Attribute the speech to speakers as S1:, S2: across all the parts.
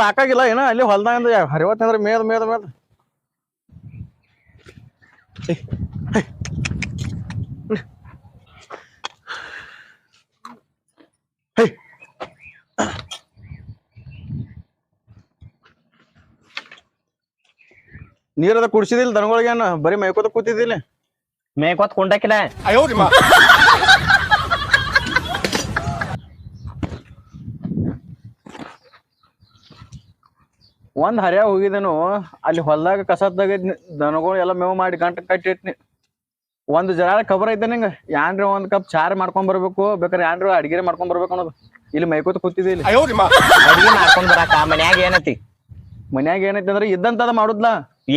S1: ಸಾಕಾಗಿಲ್ಲ ಏನೋ ಅಲ್ಲಿ ಹೊಲ್ದಾಗ ಹರಿವತ್ತಂದ್ರೆ ಮೇದ ಮೇದ ಮೇದ. ನೀರದ ಕುಡ್ಸಿದಿಲ್ಲ ದನಗಳಿಗೆ ಬರೀ ಮೈಕೋತ ಕೂತಿದ್ದಿಲ್ಲ.
S2: ಮೇಕೋತ್ ಕುಂಡಕಿಲ್ಲ
S1: ಒಂದ್ ಹರ್ಯಾಗ ಹೋಗಿದ್ದೇನು ಅಲ್ಲಿ ಹೊಲ್ದಾಗ ಕಸದಾಗ ದನಗಳು ಎಲ್ಲ ಮೇವು ಮಾಡಿ ಗಂಟ ಕಟ್ಟಿಟ್ನಿ. ಒಂದ್ ಜರ ಖಬರ್ ಐತೆ ನಿಂಗ ಯಾನ್ರಿ ಒಂದ್ ಕಪ್ ಚಾರ್ ಮಾಡ್ಕೊಂಡ್ ಬರ್ಬೇಕು ಬೇಕಾದ್ರೆ ಯಾನ್ರಿ ಅಡಿಗೆ ಮಾಡ್ಕೊಂಡ್ ಬರ್ಬೇಕು ಅನ್ನೋದು. ಇಲ್ಲಿ ಮೈಕೋತ ಕೂತಿದ್ದೆ ಇಲ್ಲಿ.
S2: ಅಡ್ಗಿ ಮಾಡ್ಕೊಂಡ್ ಬರಾಕ ಮನ್ಯಾಗ ಏನತಿ?
S1: ಮನ್ಯಾಗ ಏನೈತಿ ಅಂದ್ರೆ ಇದ್ದಂತದ ಮಾಡುದ್ಲ.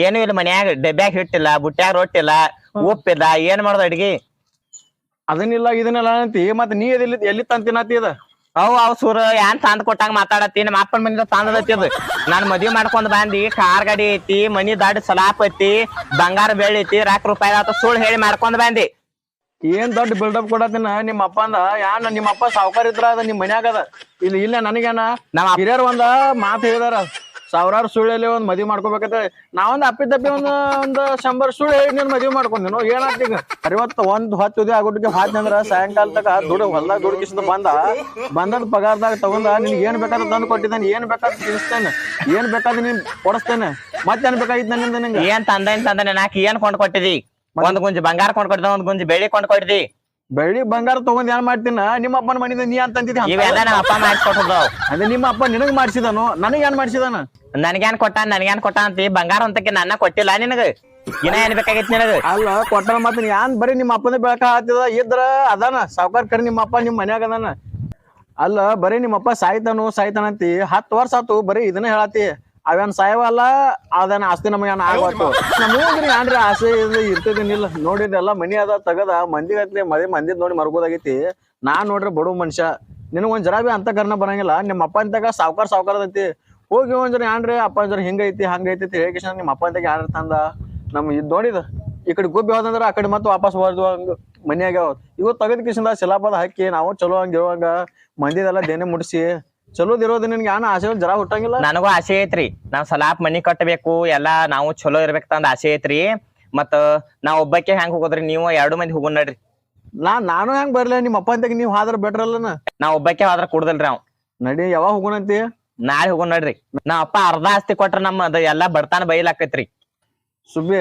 S2: ಏನು ಇಲ್ಲ ಮನ್ಯಾಗ ಡಬ್ಯಾಗ ಹಿಟ್ಟಿಲ್ಲ ಬುಟ್ಯಾಗ ರೊಟ್ಟಿಲ್ಲ ಉಪ್ಪಿಲ್ಲ ಏನ್ ಮಾಡೋದು ಅಡ್ಗಿ?
S1: ಅದನ್ನಿಲ್ಲ ಇದನ್ನೆಲ್ಲ ಅಂತಿ ಮತ್ ನೀ ಎಲ್ಲಿ ಎಲ್ಲಿ ತಂತಿನತಿ ಅದ?
S2: ಅವ್ ಅವ್ ಸುರ ಏನ್ ತಂದ್ ಕೊಟ್ಟಂಗ ಮಾತಾಡತ್ತಿ ನಮ್ಮ ಅಪ್ಪನ ಮನಿದ ತಂದದತಿ ಅದು. ನಾನ್ ಮದ್ವಿ ಮಾಡ್ಕೊಂಡ್ ಬಂದಿ ಕಾರ್ ಗಾಡಿ ಐತಿ ಮನಿ ದಾಡ್ ಸಲಾಪ್ ಐತಿ ಬಂಗಾರ ಬೆಳ್ಳಿ ಐತಿ ರಾಕ್ ರೂಪಾಯಿ ಆತ ಸುಳ್ಳು ಹೇಳಿ ಮಾಡ್ಕೊಂಡ್ ಬಂದಿ.
S1: ಏನ್ ದೊಡ್ಡ ಬಿಲ್ಡಪ್ ಕೊಡತ್ತಿನ ನಿಮ್ಮ ಅಪ್ಪ ಅಂದ? ಯಾನ ನಿಮ್ಮ ಅಪ್ಪ ಸಾವ್ಕಾರ ಇದ್ರ ಅದ ನಿಮ್ ಮನ್ಯಾಗ ಅದ? ಇಲ್ಲಿ ಇಲ್ಲ ನನಗೇನ?
S2: ನಮ್ಮ
S1: ಹಿರಿಯರ್ ಒಂದ ಮಾತು ಹೇಳಿದಾರ. ಸಾವಿರಾರು ಸುಳ್ಳಲ್ಲಿ ಒಂದ್ ಮದ್ವಿ ಮಾಡ್ಕೋಬೇಕಂತ ನಾವೊಂದ್ ಅಪ್ಪಿದಪ್ಪಿ ಒಂದ್ ಒಂದ್ ಶಂಬರ್ ಸುಳ್ಳು ಹೇಳಿ ನೀನ್ ಮದ್ವಿ ಮಾಡ್ಕೊಂದಿನು ಏನಾತ್ ಈಗ? ಅರಿವತ್ತ ಒಂದ್ ಹೊತ್ತು ಉದಿ ಆಗೋಟಿಗೆ ಹಾದ್ನಂದ್ರ ಸಾಯಂಕಾಲ ತಕ ದುಡ್ಡು ಹೊಲ್ದಾಗ ದುಡ್ಕಿಸಿದ ಬಂದ, ಬಂದದ್ ಪಗಾರದಾಗ ತಗೊಂಡ ನಿನ್ಗೆ ಏನ್ ಬೇಕಾದ್ರೆ ತಂದು ಕೊಟ್ಟಿದ್ದಾನೆ, ಏನ್ ಬೇಕಾದ್ರೆ ತಿಳಿಸ್ತೇನೆ ಏನ್ ಬೇಕಾದ್ರೆ ನೀನ್ ಕೊಡಿಸ್ತೇನೆ, ಮತ್ತೇನ್ ಬೇಕಾಗಿತ್ತು ನನ್ನಿಂದ ನಿಂಗೆ?
S2: ಏನ್ ತಂದ ತಂದ, ನಾಕ್ ಏನ್ ಕೊಂಡು ಕೊಟ್ಟಿದಿ? ಒಂದ್ ಗುಂಜಿ ಬಂಗಾರ ಕೊಂಡ್ ಕೊಟ್ಟೆ ಒಂದ್ ಗುಂಜಿ ಬೆಳ್ಳಿ ಕೊಂಡು ಕೊಟ್ಟಿದಿ?
S1: ಬೆಳ್ಳಿ ಬಂಗಾರ ತಗೊಂಡ್ ಏನ್ ಮಾಡ್ತೀನ? ನಿಮ್ಮ ಅಪ್ಪನ ಮನಿದ ನೀ ಅಂತ? ಅಂದ್ರೆ
S2: ಇವೆಲ್ಲ ನಮ್ಮ ಅಪ್ಪ
S1: ನಿಮ್ಮ ನಿನಗ್ ಮಾಡ್ಸಿದನು ನನಗ್ ಏನ್ ಮಾಡ್ಸಿದಾನ?
S2: ನನ್ಗೇನ್ ಕೊಟ್ಟ ನನ್ಗೇನ್ ಕೊಟ್ಟ ಅಂತಿ ಬಂಗಾರ ಅಂತಕ್ಕೆ ನನ್ನ ಕೊಟ್ಟಿಲ್ಲ ನಿನಗ. ಏನ ಏನ್ ಬೇಕಾಗಿತ್ತು ನಿನಗ?
S1: ಅಲ್ಲ ಕೊಟ್ಟ ಮತ್ತ ಯಾನ್ ಬರಿ ನಿಮ್ಮ ಅಪ್ಪನ ಬೆಳಕ ಹಾತಿದ ಇದ್ರ ಅದಾನ ಸಾವ್ಕಾರ ಕರೆ ನಿಮ್ಮ ಅಪ್ಪ ನಿಮ್ ಮನ್ಯಾಗ ಅದಾನ. ಅಲ್ಲ ಬರೀ ನಿಮ್ಮ ಅಪ್ಪ ಸಾಯ್ತಾನು ಸಾಯ್ತಾನಂತಿ ಹತ್ತು ವರ್ಷ ಆತು ಬರೀ ಇದನ್ನ ಹೇಳತಿ ಅವೇನ್ ಸಾಯವಲ್ಲ ಅದೇನ ಆಸ್ತಿ ನಮಗೆ ಆಗತ್ತು ನಮಗ್ರಿ ಏನ್ರಿ ಆಸೆ ಇದು ಇರ್ತದೇನಿಲ್ಲ. ನೋಡಿದ್ದೆಲ್ಲ ಮನಿ ಅದ ತಗದ ಮಂದಿ ಗತ್ಲೆ ಮದಿ ಮಂದಿದ್ ನೋಡಿ ಮರ್ಗೋದಾಗೈತಿ. ನಾನ್ ನೋಡ್ರಿ ಬಡವ ಮನುಷ್ಯ. ನಿನಗ್ ಒಂದ್ ಜರ ಬಿ ಅಂತ ಕರ್ನ ಬರಂಗಿಲ್ಲ. ನಿಮ್ಮ ಅಪ್ಪ ಅಂತಾಗ ಸಾವ್ಕಾರ ಸಾವ್ಕಾರದೈತಿ ಹೋಗಿ ಒಂದ್ ಏನ್ರಿ ಅಪ್ಪ ಜರ ಹಿಂಗೈತಿ ಹಂಗೈತಿ ಅಂತ ಹೇಳಿ ನಿಮ್ಮ ಅಪ್ಪ ಅಂತಾಗ ಯಾರ ತಂದ ನಮ್ ಇದ್ ನೋಡಿದ ಈ ಕಡೆ ಗುಬ್ಬಿ ಹೋದಂದ್ರ ಆ ಕಡೆ ಮತ್ತೆ ವಾಪಸ್ ಬರ್ದು ಹಂಗ ಮನ್ಯಾಗ ಇವತ್ತು ತೆಗೆದ ಕಿಶಿಂದ ಶಿಲಾಪದ ಹಾಕಿ ನಾವು ಚಲೋ ಹಂಗ ಇರುವಂಗ ಮಂದಿದೆಲ್ಲ ದೇನೆ ಮುಡ್ಸಿ ಚಲೋದಿರೋದು ನಿನ್ಗೆ ಯಾನ ಆಸೆ ಜರ ಹುಟ್ಟಂಗಿಲ್ಲ?
S2: ನನಗೂ ಆಸೆ ಐತ್ರಿ. ನಾವ್ ಸಲಾಪ್ ಮನಿ ಕಟ್ಟಬೇಕು ಎಲ್ಲಾ ನಾವು ಚಲೋ ಇರ್ಬೇಕ್ ತಂದ ಆಸೆ ಐತ್ರಿ. ಮತ್ತ ನಾವ್ ಒಬ್ಬಕ್ಕೆ ಹೆಂಗ್ ಹೋಗೋದ್ರಿ? ನೀವು ಎರಡು ಮಂದಿ ಹೋಗೋಣ ನಡ್ರಿ.
S1: ನಾ ನಾನು ಹೆಂಗ್ ಬರ್ಲಿ? ನಿಮ್ಮ ಅಪ್ಪ ಅಂತಾಗ ನೀವ್ ಹಾದ್ರ ಬೆಟ್ರ್ ನಾ
S2: ನಾವ್ ಒಬ್ಬಕ್ಕೆ ಹಾದ್ರ ಕುಡ್ದಲ್ರಿ ಅವ್.
S1: ನಡಿ ಯಾವಾಗ ಹೋಗೋಣಂತಿ
S2: ನಾಳೆ ಹೋಗೋಣ ನಡ್ರಿ. ನಾ ಅಪ್ಪ ಅರ್ಧ ಆಸ್ತಿ ಕೊಟ್ರ ನಮ್ಮ ಅದ ಎಲ್ಲಾ ಬಡತನ ಬೈಲಾಕೈತ್ರಿ.
S1: ಸುಬ್ಬಿ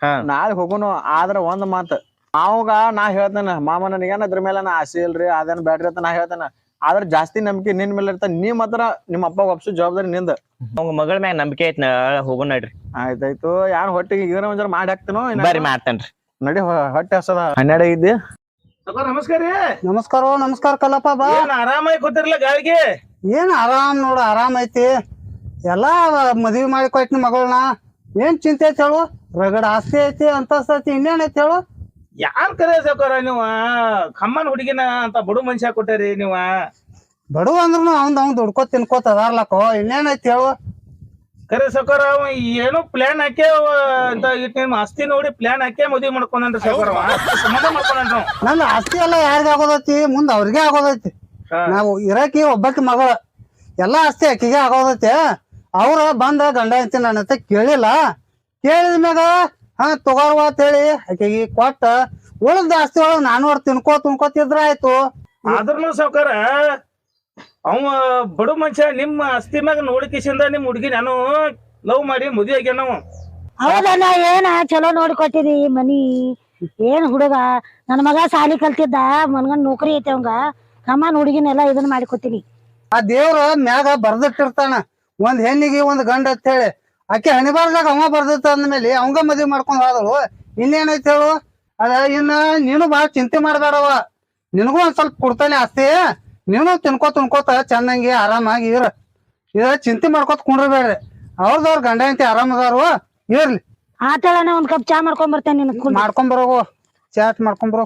S2: ಹಾ.
S1: ನಾಳೆ ಹೋಗೋಣ ಆದ್ರ ಒಂದ್ ಮಾತು. ಅವಾಗ ನಾ ಹೇಳ್ತೇನೆ ಮಾಮ ನನಗೇನ ಅದ್ರ ಮೇಲೆ ನಾ ಆಸೆ ಇಲ್ರಿ ಅದೇನ್ ಬ್ಯಾಡ್ರಿ ಅಂತ ನಾ ಹೇಳ್ತೇನೆ. ಆದ್ರ ಜಾಸ್ತಿ ನಂಬಿಕೆ ನಿನ್ ಮೇಲೆ ಇರ್ತ ನೀ ಮಾತ್ರ ನಿಮ್ಮ ಅಪ್ಪ ಒಪ್ಸು ಜವಾಬ್ದಾರಿ ನಿಂದ.
S2: ಅವಂಗ ಮಗಳ ಮ್ಯಾಗ ನಂಬಿಕೆ ಐತ್ ಹೋಗೋಣ ನಡ್ರಿ.
S1: ಆಯ್ತಾಯ್ತು. ಯಾರ ಹೊಟ್ಟಿಗೆ ಏನೋ ಒಂದ್ ಜರ ಮಾಡಿ ಹಾಕ್ತೇನೋ ಬರಿ
S2: ಬರ್ರಿ ಮಾಡ್ತೇನ್ರಿ.
S1: ನಡಿ ಹೊಟ್ಟೆ ಹಸದ. ಹನ್ನೆರಡು ಇದ್ದಿ?
S3: ನಮಸ್ಕಾರ ರೀ.
S4: ನಮಸ್ಕಾರ ನಮಸ್ಕಾರ ಕಲ್ಲಪ್ಪ ಬಾ.
S3: ಏನ್ ಆರಾಮಾಗಿ ಕೂತಿರ್ಲ ಗಾಳಿಗೆ
S4: ಏನ್ ಆರಾಮ್ ನೋಡ ಆರಾಮ್ ಐತಿ. ಎಲ್ಲಾ ಮದ್ವಿ ಮಾಡಿ ಕೊಟ್ನಿ ಮಗಳನ್ನ. ಏನ್ ಚಿಂತೆ ಐತಿ ಹೇಳು? ರಗಡ ಆಸ್ತಿ ಐತಿ ಅಂತಸ್ತ ಐತಿ ಇನ್ನೇನ್ ಐತಿ ಹೇಳು?
S3: ಯಾರ್ ಕರೆ ಸಾಕೋರ ನೀವ? ಖಮ್ಮನ್ ಹುಡುಗಿನ ಅಂತ ಬಡು ಮನುಷ್ಯ ಕೊಟ್ಟರಿ ನೀವ?
S4: ಬಡವ ಅಂದ್ರೂ ಅವ್ನ್ ಅವ್ನ್ ದುಡ್ಕೋ ತಿನ್ಕೋತ ಅದಾರ್ಲಕ್ಕೋ ಇನ್ನೇನೈತಿ ಹೇಳು?
S3: ಕರೆ ಸಾಕೋರ ಅವ ಏನೋ ಪ್ಲಾನ್ ಹಾಕಿ ಅವ ಅಂತ ಇಟ್ ನಿಮ್ ಆಸ್ತಿ ನೋಡಿ ಪ್ಲಾನ್ ಹಾಕಿ ಮದ್ವಿ ಮಾಡ್ಕೊಂಡ್ರಿ ಸಾಕೋರ ಸಮಾಧಾನ ಮಾಡ್ಕೊಂಡ್ರಿ
S4: ನಂದ್ ಆಸ್ತಿ ಎಲ್ಲ ಯಾರಿಗ ಆಗೋದೈತಿ? ಮುಂದ್ ಅವ್ರಿಗೆ ಆಗೋದೈತಿ. ನಾವು ಇರಕಿ ಒಬ್ಬಾಕಿ ಮಗಳ. ಎಲ್ಲಾ ಆಸ್ತಿ ಆಕಿಗೆ ಆಗೋದೈತಿ. ಅವ್ರ ಬಂದ ಗಂಡ ಐತಿ ನನ್ನ ಕೇಳಿಲ್ಲ. ಕೇಳಿದ ಮ್ಯಾಗ ಹಾ ತಗೋರ್ವ ಅಂತ ಹೇಳಿ ಆಕೆಗೆ ಕೊಟ್ಟ. ಉಳ್ದ ಆಸ್ತಿ ಒಳಗ ನಾನು ಅವ್ರ ತಿನ್ಕೋ ತಿನ್ಕೋತಿದ್ರ ಆಯ್ತು.
S3: ಆದ್ರೂ ಸಾವ್ಕಾರ ಅವ ಬಡು ಮನುಷ್ಯ ನಿಮ್ಮ ಆಸ್ತಿ ಮ್ಯಾಗ ನೋಡಿಕಿಸಿಂದ ನಿಮ್ ಹುಡುಗಿ ನಾನು ಲವ್ ಮಾಡಿ ಮುದಿ ಆಗ್ಯಾನ ನಾವು
S5: ಹೌದಣ್ಣ ಏನ ಚಲೋ ಈ ಮನಿ? ಏನ್ ಹುಡುಗ? ನನ್ ಮಗ ಸಾಲಿ ಕಲ್ತಿದ್ದ ಮನ್ಗನ್ ನೌಕರಿ ಐತೆ ಅವಂಗ. ಕಮಾನ್ ಹುಡುಗಿನೆಲ್ಲ ಇದನ್ನ ಮಾಡಿಕೊತೀನಿ
S4: ಆ ದೇವ್ರ ಮ್ಯಾಗ ಬರ್ದಿಟ್ಟಿರ್ತಾನ. ಒಂದ್ ಹೆಣ್ಣಿಗೆ ಒಂದ್ ಗಂಡ ಅಂತ ಹೇಳಿ. ಆಕೆ ಹಣಿಬಾರ್ದಾಗ ಅವ ಬರ್ದಿತ್ತ ಅಂದ್ಮೇಲೆ ಅವಂಗ ಮದ್ವಿ ಮಾಡ್ಕೊಂಡ್ ಹೋದಳು. ಇನ್ನೇನೈತಿ ಹೇಳು? ಅದ ಇನ್ನ ನೀನು ಬಾಳ ಚಿಂತೆ ಮಾಡ್ಬೇಡವ ನಿನಗೂ ಒಂದ್ ಸ್ವಲ್ಪ ಕೊಡ್ತಾನೆ ಆಸ್ತಿ. ನೀನು ತಿನ್ಕೋ ತಿನ್ಕೋತ ಚಂದಂಗಿ ಆರಾಮಾಗಿ ಇರ. ಇದ ಚಿಂತೆ ಮಾಡ್ಕೋತ ಕುಂಡ್ರಬೇಡ್ರಿ. ಅವ್ರದವ್ರ ಗಂಡ ಐತಿ ಆರಾಮದವ್ರು ಇರ್ಲಿ.
S5: ಆತಳನ ಒಂದ್ ಕಪ್ ಚಾ ಮಾಡ್ಕೊಂಡ್ ಬರ್ತೇನೆ ನಿನ್ ಕುಂಡ್
S4: ಮಾಡ್ಕೊಂಡ್ ಬರೋಗು ಚಾಟ್ ಮಾಡ್ಕೊಂಡ್ ಬರೋ.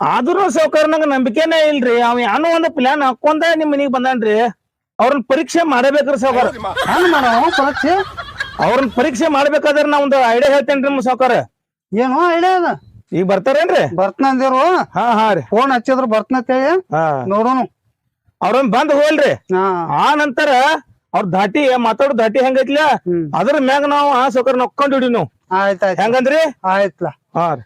S3: ಆದ್ರೂ ಸಾವ್ಕಾರ ನಂಗ ನಂಬಿಕೆನೇ ಇಲ್ರಿ. ಅವ್ ಏನೋ ಒಂದು ಪ್ಲಾನ್ ಹಾಕೊಂಡ ನಿಮ್ ಮನಿಗ್ ಬಂದಾನ್ರಿ. ಅವ್ರನ್ನ ಪರೀಕ್ಷೆ ಮಾಡಬೇಕ್ರಿ ಸಾವ್ಕಾರ.
S4: ಹಂಗ ಮಾಡವ ಪರೀಕ್ಷೆ?
S3: ಅವ್ರನ್ನ ಪರೀಕ್ಷೆ ಮಾಡ್ಬೇಕಾದ್ರೆ ನಾ ಒಂದು ಐಡಿಯಾ ಹೇಳ್ತೇನ್ರಿ ನಿಮ್ ಸಾವ್ಕಾರ.
S4: ಏನು ಐಡಿಯಾ ಅದ.
S3: ಈಗ ಬರ್ತಾರೇನ್ರಿ?
S4: ಬರ್ತನಂದಿರು.
S3: ಹಾ ಹಾ ರೀ.
S4: ಫೋನ್ ಹಚ್ಚಿದ್ರು ಬರ್ತನಂತೇಳಿ
S3: ಹಾ.
S4: ನೋಡೋನು.
S3: ಅವ್ರನ್ ಬಂದ್
S4: ಹೋಗಲ್ರಿ.
S3: ಆ ನಂತರ ಅವ್ರ ಧಾಟಿ ಮಾತಾಡೋ ಧಾಟಿ ಹೆಂಗೈತ್ಲ? ಅದ್ರ ಮ್ಯಾಗ ನಾವು ಆ ಸೌಕರ್ ನೊಕ್ಕೊಂಡ್ ಹಿಡಿ ನಾವು.
S4: ಆಯ್ತಾಯ್ತು
S3: ಹೆಂಗಂದ್ರಿ?
S4: ಆಯ್ತ್ಲ.
S3: ಹಾ ರೀ.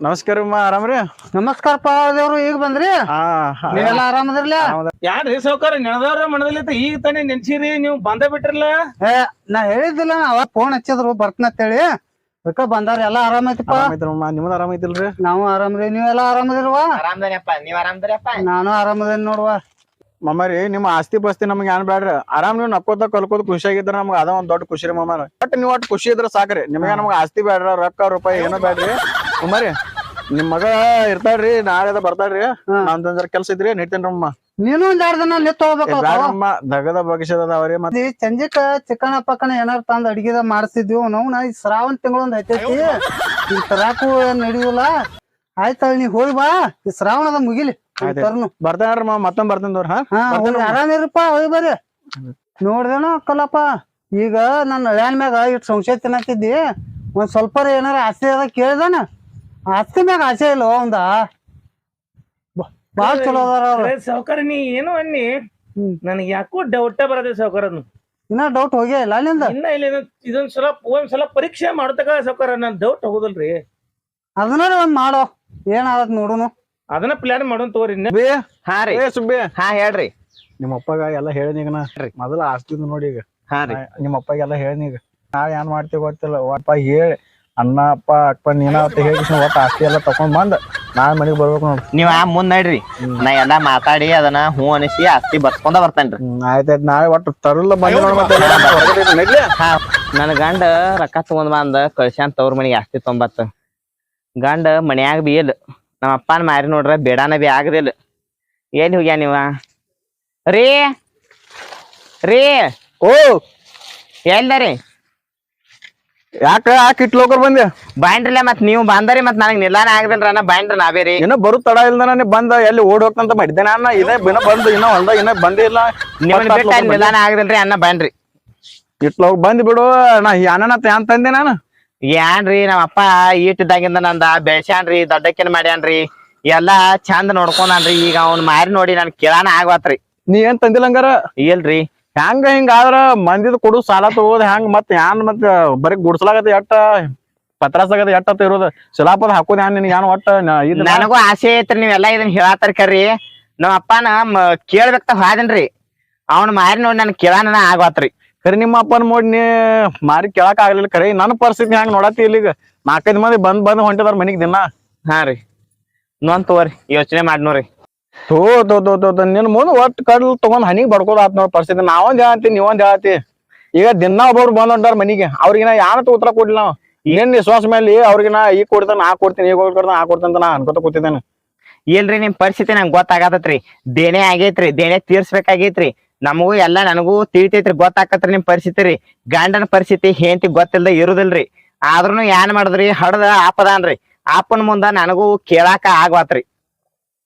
S1: ನಮಸ್ಕಾರ ಆರಾಮ್ರಿ
S4: ನಮಸ್ಕಾರ ದೇವ್ರು ಈಗ ಬಂದ್ರಿ. ನೀವೆಲ್ಲ ಆರಾಮದಿರ್ಲ
S3: ಯಾರ್ರಿ ಸೌಕರ್ಯ ನೆನದವ್ರ ಮನದಲ್ಲಿ ಈಗ ತಾನೇ ನೆನ್ಸಿರಿ ನೀವು ಬಂದ ಬಿಟ್ರಲ್ಲ?
S4: ಏ ನಾ ಹೇಳಿದ್ದಿಲ್ಲ ಅವಾಗ ಫೋನ್ ಹಚ್ಚಿದ್ರು ಬರ್ತನಂತೇಳಿ ಅದಕ್ಕ ಬಂದಾರ ಎಲ್ಲಾ ಆರಾಮೈತಿಪ್ಪ
S1: ನಿಮ್ ಆರಾಮ ಐತಿಲ್ರಿ?
S4: ನಾವು ಆರಾಮ್ರಿ ನೀವೆಲ್ಲ ಆರಾಮದಿಲ್ವಾ
S2: ಎಲ್ಲಾ ನೀವ್ ಆರಾಮ್ದಾರಪ್ಪ
S4: ನಾನು ಆರಾಮದೇನ್ ನೋಡ್ವಾ.
S1: ಮಮ್ಮರಿ ನಿಮ್ಮ ಆಸ್ತಿ ಪಾಸ್ತಿ ನಮ್ಗೆ ಏನ್ ಬೇಡ್ರಿ ಆರಾಮ್ ನೀವು ನಕ್ಕೋತ ಕಲ್ಕೋತ ಖುಷಿಯಾಗಿದ್ರ ನಮ್ಗೆ ಅದ ಒಂದ್ ದೊಡ್ಡ ಖುಷಿ ರೀ ಮಮ್ಮಾರ ಬಟ್ ನೀವು ಒಟ್ಟು ಖುಷಿ ಇದ್ರ ಸಾಕ್ರಿ. ನಿಮ್ಗೆ ನಮ್ಗೆ ಆಸ್ತಿ ಬೇಡ್ರ ರೊಕ್ಕ ರೂಪಾಯಿ ಏನೋ ಬೇಡ್ರಿ ಮಮ್ಮಾರಿ ನಿಮ್ ಮಗ ಇರ್ತಾಳ್ರಿ ನಾಳೆ ಅದ ಬರ್ತಾಳ್ರಿ. ನಾನ್ ಜರ ಕೆಲ್ಸ ಇದ್ರಿ ನಿಡ್ತೇನ್ರಮ್ಮ
S4: ನೀನು ಒಂದ್ ಎರಡ್ ದಿನ ನಿತ್ ಹೋಗ್ಬೇಕು
S1: ಬ್ಯಾಡಮ್ಮ ದಗದ ಮತ್ತೆ.
S4: ಈ ಚಂಜಿಕ ಚಿಕನ ಪಕ್ಕನ ಏನಾರ ತಂದ್ ಅಡಿಗೆದ ಮಾಡ್ತಿದ್ವಿ ನಾವು ನಾ ಈ ಶ್ರಾವಣ ತಿಂಗಳೊಂದ್ ಐತೈತಿ ಈ ತರಾಕು ಏನ್ ನಡಿಯುಲ್ಲ. ಆಯ್ತಳ ನೀ ಹೋಗಿ ಬಾ ಈ ಶ್ರಾವಣದ ಮುಗಿಲಿ.
S1: ಬರ್ತಾನ್ರಮ್ಮ
S4: ತರ್ನು.
S1: ಬರ್ತಾನ್ರಿ ಮತ್ತೊಮ್ಮೆ ಬರ್ತೇನೆ ಹಾ?
S4: ಹೋಗಿ ಆರಾಮಿರಪ್ಪ ಹೋಗಿ ಬರ್ರಿ. ನೋಡ್ದೇನ ಅಕ್ಕಲ್ಲಪ್ಪ. ಈಗ ನನ್ನ ಹಳ್ಯಾನ್ ಮ್ಯಾಗ ಇಟ್ ಸಂಶಯ ತಿನ್ನತ್ತಿದ್ದಿ. ಒಂದ್ ಸ್ವಲ್ಪ ಏನಾರ ಆಸೆ ಅದ ಕೇಳ್ದಾನ? ಆಸ್ತಿ ಮ್ಯಾಗ ಆಸೆ ಇಲ್ಲ ಅವಂದ. ಬಾಳ ಚಲೋ ಅದಾರ ಅವ್ರು.
S3: ಸೌಕರ್ ನೀ ಏನು ಅನ್ನಿ. ನನಗೆ ಯಾಕೋ ಡೌಟ ಬರದೆ ಸಾವುಕಾರ
S4: ಇನ್ನ ಡೌಟ್ ಹೋಗೇ ಇಲ್ಲ ಅಲ್ಲಿಂದ?
S3: ಇನ್ನ ಇಲ್ಲಿ ಇದೊಂದ್ ಸಲ ಒಂದ್ ಸಲ ಪರೀಕ್ಷೆ ಮಾಡತಕ ಸೌಕರ್ ನನ್ ಡೌಟ್ ಹೋಗುದಲ್ರಿ.
S4: ಅದನ್ನ ಒಂದ್ ಮಾಡೋ. ಏನಾಗತ್ ನೋಡುನು.
S3: ಅದನ್ನ ಪ್ಲಾನ್ ಮಾಡೋನ್ ತಗೋರಿ. ಇನ್ನ.
S1: ಸುಬ್ಬಿ.
S2: ಹಾ ರೀ.
S1: ಏ ಸುಬ್ಬಿ.
S2: ಹಾ ಹೇಳ್ರಿ.
S1: ನಿಮ್ಮ ಅಪ್ಪಗ ಎಲ್ಲ ನಾ. ಮೊದಲ ಆಸ್ತಿ ನೋಡಿ ಈಗ.
S2: ಹಾ ರೀ.
S1: ನಿಮ್ಮ ಅಪ್ಪಗೆಲ್ಲ ಹೇಳಿನೀಗ ನಾಳೆ ಏನ್ ಮಾಡ್ತೀವಿ ಗೊತ್ತಿಲ್ಲ. ಅಪ್ಪ ಹೇಳಿ. ಅಣ್ಣ ಅಪ್ಪ ಅಕ್ಕ ನೀನ ಅಂತ ಹೇಳಿ ಒಟ್ಟು ಆಸ್ತಿ ಎಲ್ಲ ತಕೊಂಡ್ ಬಂದ್ ನಾನ್ ಮನೆಗೆ ಬರ್ಬೇಕು ನೋಡ್ರಿ
S2: ನೀವ್ ಆ ಮುಂದ್ ನಡ್ರಿ. ನಾ ಎಲ್ಲ ಮಾತಾಡಿ ಅದನ್ನ ಹೂ ಅನಿಸಿ ಆಸ್ತಿ ಬರ್ಸ್ಕೊಂಡ ಬರ್ತೇನ್ರಿ.
S1: ಆಯ್ತಾಯ್ತು ನಾಳೆ ಒಟ್ಟು ತರಲ್ಲ ಬಂದ್
S2: ನನ್ ಗಂಡ ರೊಕ್ಕ ತಗೊಂಡ್ ಬಂದ ಕಳ್ಸ್ಯಾನ್ ತವ್ರ ಮನಿಗೆ ಆಸ್ತಿ ತೊಂಬತ್ತ. ಗಂಡ ಮನ್ಯಾಗ ಬಿ ಇಲ್ಲ ನಮ್ಮ ಅಪ್ಪನ ಮಾರಿ ನೋಡ್ರ ಬೇಡಾನ ಬಿ ಆಗದಿಲ್ಲ ಎಲ್ಲಿ ಹೋಗ್ಯಾ ನೀವ? ರೀ ರೀ.
S1: ಓ!
S2: ಎಲ್ದರಿ?
S1: ಯಾಕ ಯಾಕೆ ಇಟ್ ಲೋಕರ್ ಬಂದೆ?
S2: ಬಾಂಡ್ರಲ್ಲ ಮತ್ ನೀವು ಬಂದರಿ ಮತ್ ನನಗ್ ನಿಲ್ಲಾನ ಆಗದಿಲ್ರ ಅನ್ನ ಬಾಂಡ್ರ ನಾವೇ ರೀ
S1: ಇನ್ನ ಬರು ತಡ ಇಲ್ದ ನಾನು ಬಂದ ಎಲ್ಲಿ ಓಡ್ ಹೋಗ್ತಂತ ಮಾಡಿದ್ದೆ ನಾನು. ಇದೇ ಇನ್ನ ಬಂದು ಇನ್ನ ಹೊಲ್ದ ಇನ್ನ ಬಂದಿಲ್ಲ ಇಲ್ಲ.
S2: ಬಿಟ್ಟ ನಿಲ್ಲಾನ ಆಗದಿಲ್ರಿ ಅನ್ನ ಬಾಂಡ್ರಿ
S1: ಇಟ್ಲೋಗ್ ಬಂದ್ ಬಿಡು ನಾ ಏನ್ ತಂದೆ ನಾನು?
S2: ಏನ್ರಿ ನಮ್ಮ ಅಪ್ಪ ಈಟಿದ್ದಾಗಿಂದ ನಂದ ಬೆಳ್ಸ್ಯಾನ್ರಿ ದೊಡ್ಡಕ್ಕಿನ ಮಾಡ್ಯಾನ್ರಿ. ಎಲ್ಲಾ ಚಂದ ನೋಡ್ಕೊಂಡ್ರಿ ಈಗ ಅವ್ನ ಮಾರಿ ನೋಡಿ ನನ್ ಕೇಳಾನ ಆಗ್ವಾತ್ರಿ.
S1: ನೀ ಏನ್ ತಂದಿಲ್ಲ ಹಂಗಾರ?
S2: ಇಲ್ರಿ.
S1: ಹೆಂಗ ಹಿಂಗ ಆದ್ರ ಮಂದಿದ್ ಕೊಡು ಸಾಲ ತಗೋದ್ ಹೆಂಗ್ ಮತ್ ಯಾನ್ ಮತ್ ಬರೀ ಗುಡ್ಸಲಾಗದ ಎಟ್ಟ ಪತ್ರಾಸಾಗದ ಎಟ್ಟ ಅಂತ ಇರೋದು. ಶಿಲಾಪದ ಹಾಕೋದ್ ಏನ್ ನಿನ್ಗೆ ಯಾನ್ ಒಟ್ಟ? ಇದ್
S2: ನನಗೂ ಆಸೆ ಐತ್ರಿ ನೀವೆಲ್ಲ ಇದನ್ನ ಹೇಳತ್ತಾರ ಕರ್ರಿ. ನಮ್ಮ ಅಪ್ಪನ ಕೇಳ್ಬೇಕ ಹಾದನ್ರಿ. ಅವ್ನ ಮಾರಿ ನೋಡಿ ನನ್ ಕೇಳಾನ ಆಗತ್ರಿ
S1: ಕರಿ ನಿಮ್ಮ ಅಪ್ಪನ ಮೋಡ್ ನೀ ಮಾರಿ ಕೇಳಕ್ ಆಗ್ಲಿಲ್ಲ ಕರೆ. ನನ್ನ ಪರಿಸ್ಥಿತಿ ಹೆಂಗ್ ನೋಡತ್ತಿ ಇಲ್ಲಿಗ? ನಾಲ್ಕೈದು ಮಂದಿ ಬಂದ್ ಬಂದ್ ಹೊಂಟಿದಾರ ಮನಿಗ್ ದಿನ.
S2: ಹಾ ರೀ. ನೋನ್ ತಗೋರಿ ಯೋಚನೆ
S1: ಮಾಡ್ನೋರಿ ತೋ ತೋ ತೋ ತೋ ನಿನ್ ಮುಂದ್ ಒಟ್ ಕಡ್ಲ್ ತಗೊಂಡ್ ಹನಿಗ್ ಬಡ್ಕೋದ್ ಆತ್ ನೋಡ್ ಪರಿಸ್ಥಿತಿ. ನಾವೊಂದ್ ಹೇಳತಿ ನೀವೊಂದ್ ಹೇಳತಿ ಈಗ ದಿನ ಒಬ್ಬರು ಬಂದ್ ಹೊಂಟಾರ ಮನಿಗೆ. ಅವ್ರಿಗಿನ ಯಾನ ಉತ್ತರ ಕೊಡ್ಲಿಲ್ಲ ನಾವು. ಏನ್ ವಿಶ್ವಾಸ ಮೇಲೆ ಅವ್ರಿಗಿನ ಈ ಕೊಡ್ತಾನ ಆ ಕೊಡ್ತೀನಿ ಈಗ ಕೊಡ್ತಾನ ಆ ಕೊಡ್ತಾನ ಅಂತ ನಾ ಅನ್ಕೋತ ಕೂತಿದ್ದೇನೆ.
S2: ಇಲ್ರಿ ನಿಮ್ ಪರಿಸ್ಥಿತಿ ನಂಗೆ ಗೊತ್ತಾಗತೈತ್ರಿ ದೇಣೆ ಆಗೈತ್ರಿ ದೇಣೆ ತೀರ್ಸ್ಬೇಕಾಗೈತ್ರಿ. ನಮಗೂ ಎಲ್ಲಾ ನನಗೂ ತಿಳಿತೈತ್ರಿ ಗೊತ್ತಾಕತ್ರಿ ನಿಮ್ ಪರಿಸ್ಥಿತಿ ರೀ. ಗಂಡನ ಪರಿಸ್ಥಿತಿ ಹೆಂಡತಿ ಗೊತ್ತಿಲ್ದ ಇರುದಿಲ್ರಿ. ಆದ್ರೂನು ಏನ್ ಮಾಡಿದ್ರಿ? ಹಡದ ಆಪದಾನ್ರಿ ಆಪನ್ ಮುಂದ ನನಗೂ ಕೇಳಾಕ ಆಗ್ವಾತ್ರಿ.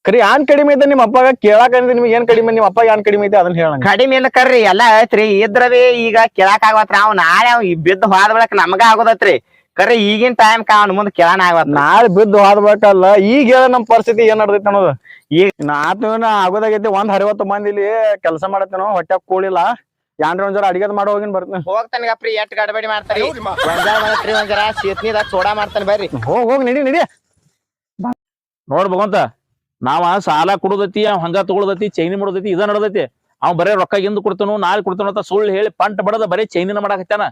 S1: ಖರಿ ಏನ್ ಕಡಿಮೆ ಐತೆ ನಿಮ್ಮ ಅಪ್ಪಗ? ಕೇಳಾಕ ನಿಮ್ಗೆ ಏನ್ ಕಡಿಮೆ ನಿಮ್ಮ ಅಪ್ಪ ಏನ್ ಕಡಿಮೆ ಐತೆ ಅದನ್ನ ಹೇಳ
S2: ಕಡಿಮೆ ಇಲ್ಲ ಕರ್ರಿ ಎಲ್ಲ ಐತ್ರಿ. ಇದ್ರವಿ ಈಗ ಕೇಳಾಕ ಆಗವತ್ರ ಅವ್ ನಾಳೆ ಅವ್ ಬಿದ್ದು ಹೋದ ಬಳಕ ನಮಗ ಆಗೋದತ್ರಿ. ಕರೆ ಈಗಿನ ಟೈಮ್ ಅವ್ನ ಮುಂದ್ ಕೇಳಾನ ಆಗತ್
S1: ನಾಳೆ ಬಿದ್ದು ಹೋದ್ಬೇಕಲ್ಲ ಈಗ ಹೇಳ ನಮ್ ಪರಿಸ್ಥಿತಿ ಏನ್ ನಡ್ದೈತಿ ಅನ್ನೋದು. ಈಗ ನಾತನ ಆಗೋದಾಗೈತಿ ಒಂದ್ ಅರವತ್ತು ಮಂದಿ ಇಲ್ಲಿ ಕೆಲಸ ಮಾಡತ್ತೇನೋ ಹೊಟ್ಟೆ ಕೂಳಿಲ್ಲ. ಯಾನ್ರ ಒಂದ್ ಜರ ಅಡಿಗೆ ಮಾಡೋ ಹೋಗಿನ್ ಬರ್ತೀನಿ.
S2: ಹೋಗ್ತಾನಗಪ್ರಿ ಎಟ್ ಗಡಬಡಿ ಮಾಡ್ತಾರಿ. ಒಂದ್ ಜರ ಶೀತ್ನಿದಾಗ ಸೋಡಾ ಮಾಡ್ತಾನೆ ಬರ್ರಿ.
S1: ಹೋಗ್ ಹೋಗ್ ನಡಿ ನಡಿ.
S3: ನೋಡ್ ಭಗವಂತ. ನಾವ ಸಾಲ ಕೊಡೋದೈತಿ ಅವ್ ಹಂಗ ತಗೊಳದೈತಿ ಚೈನಿ ಮಾಡೋದೈತಿ ಇದ ನಡದೈತಿ. ಅವ್ ಬರೇ ರೊಕ್ಕ ಎಂದು ಕೊಡ್ತಾನು ನಾಳೆ ಕೊಡ್ತಾನು ಅಂತ ಸುಳ್ಳು ಹೇಳಿ ಪಂಟ್ ಬಡದ ಬರೇ ಚೈನಿನ ಮಾಡಾಕತ್ತಾನ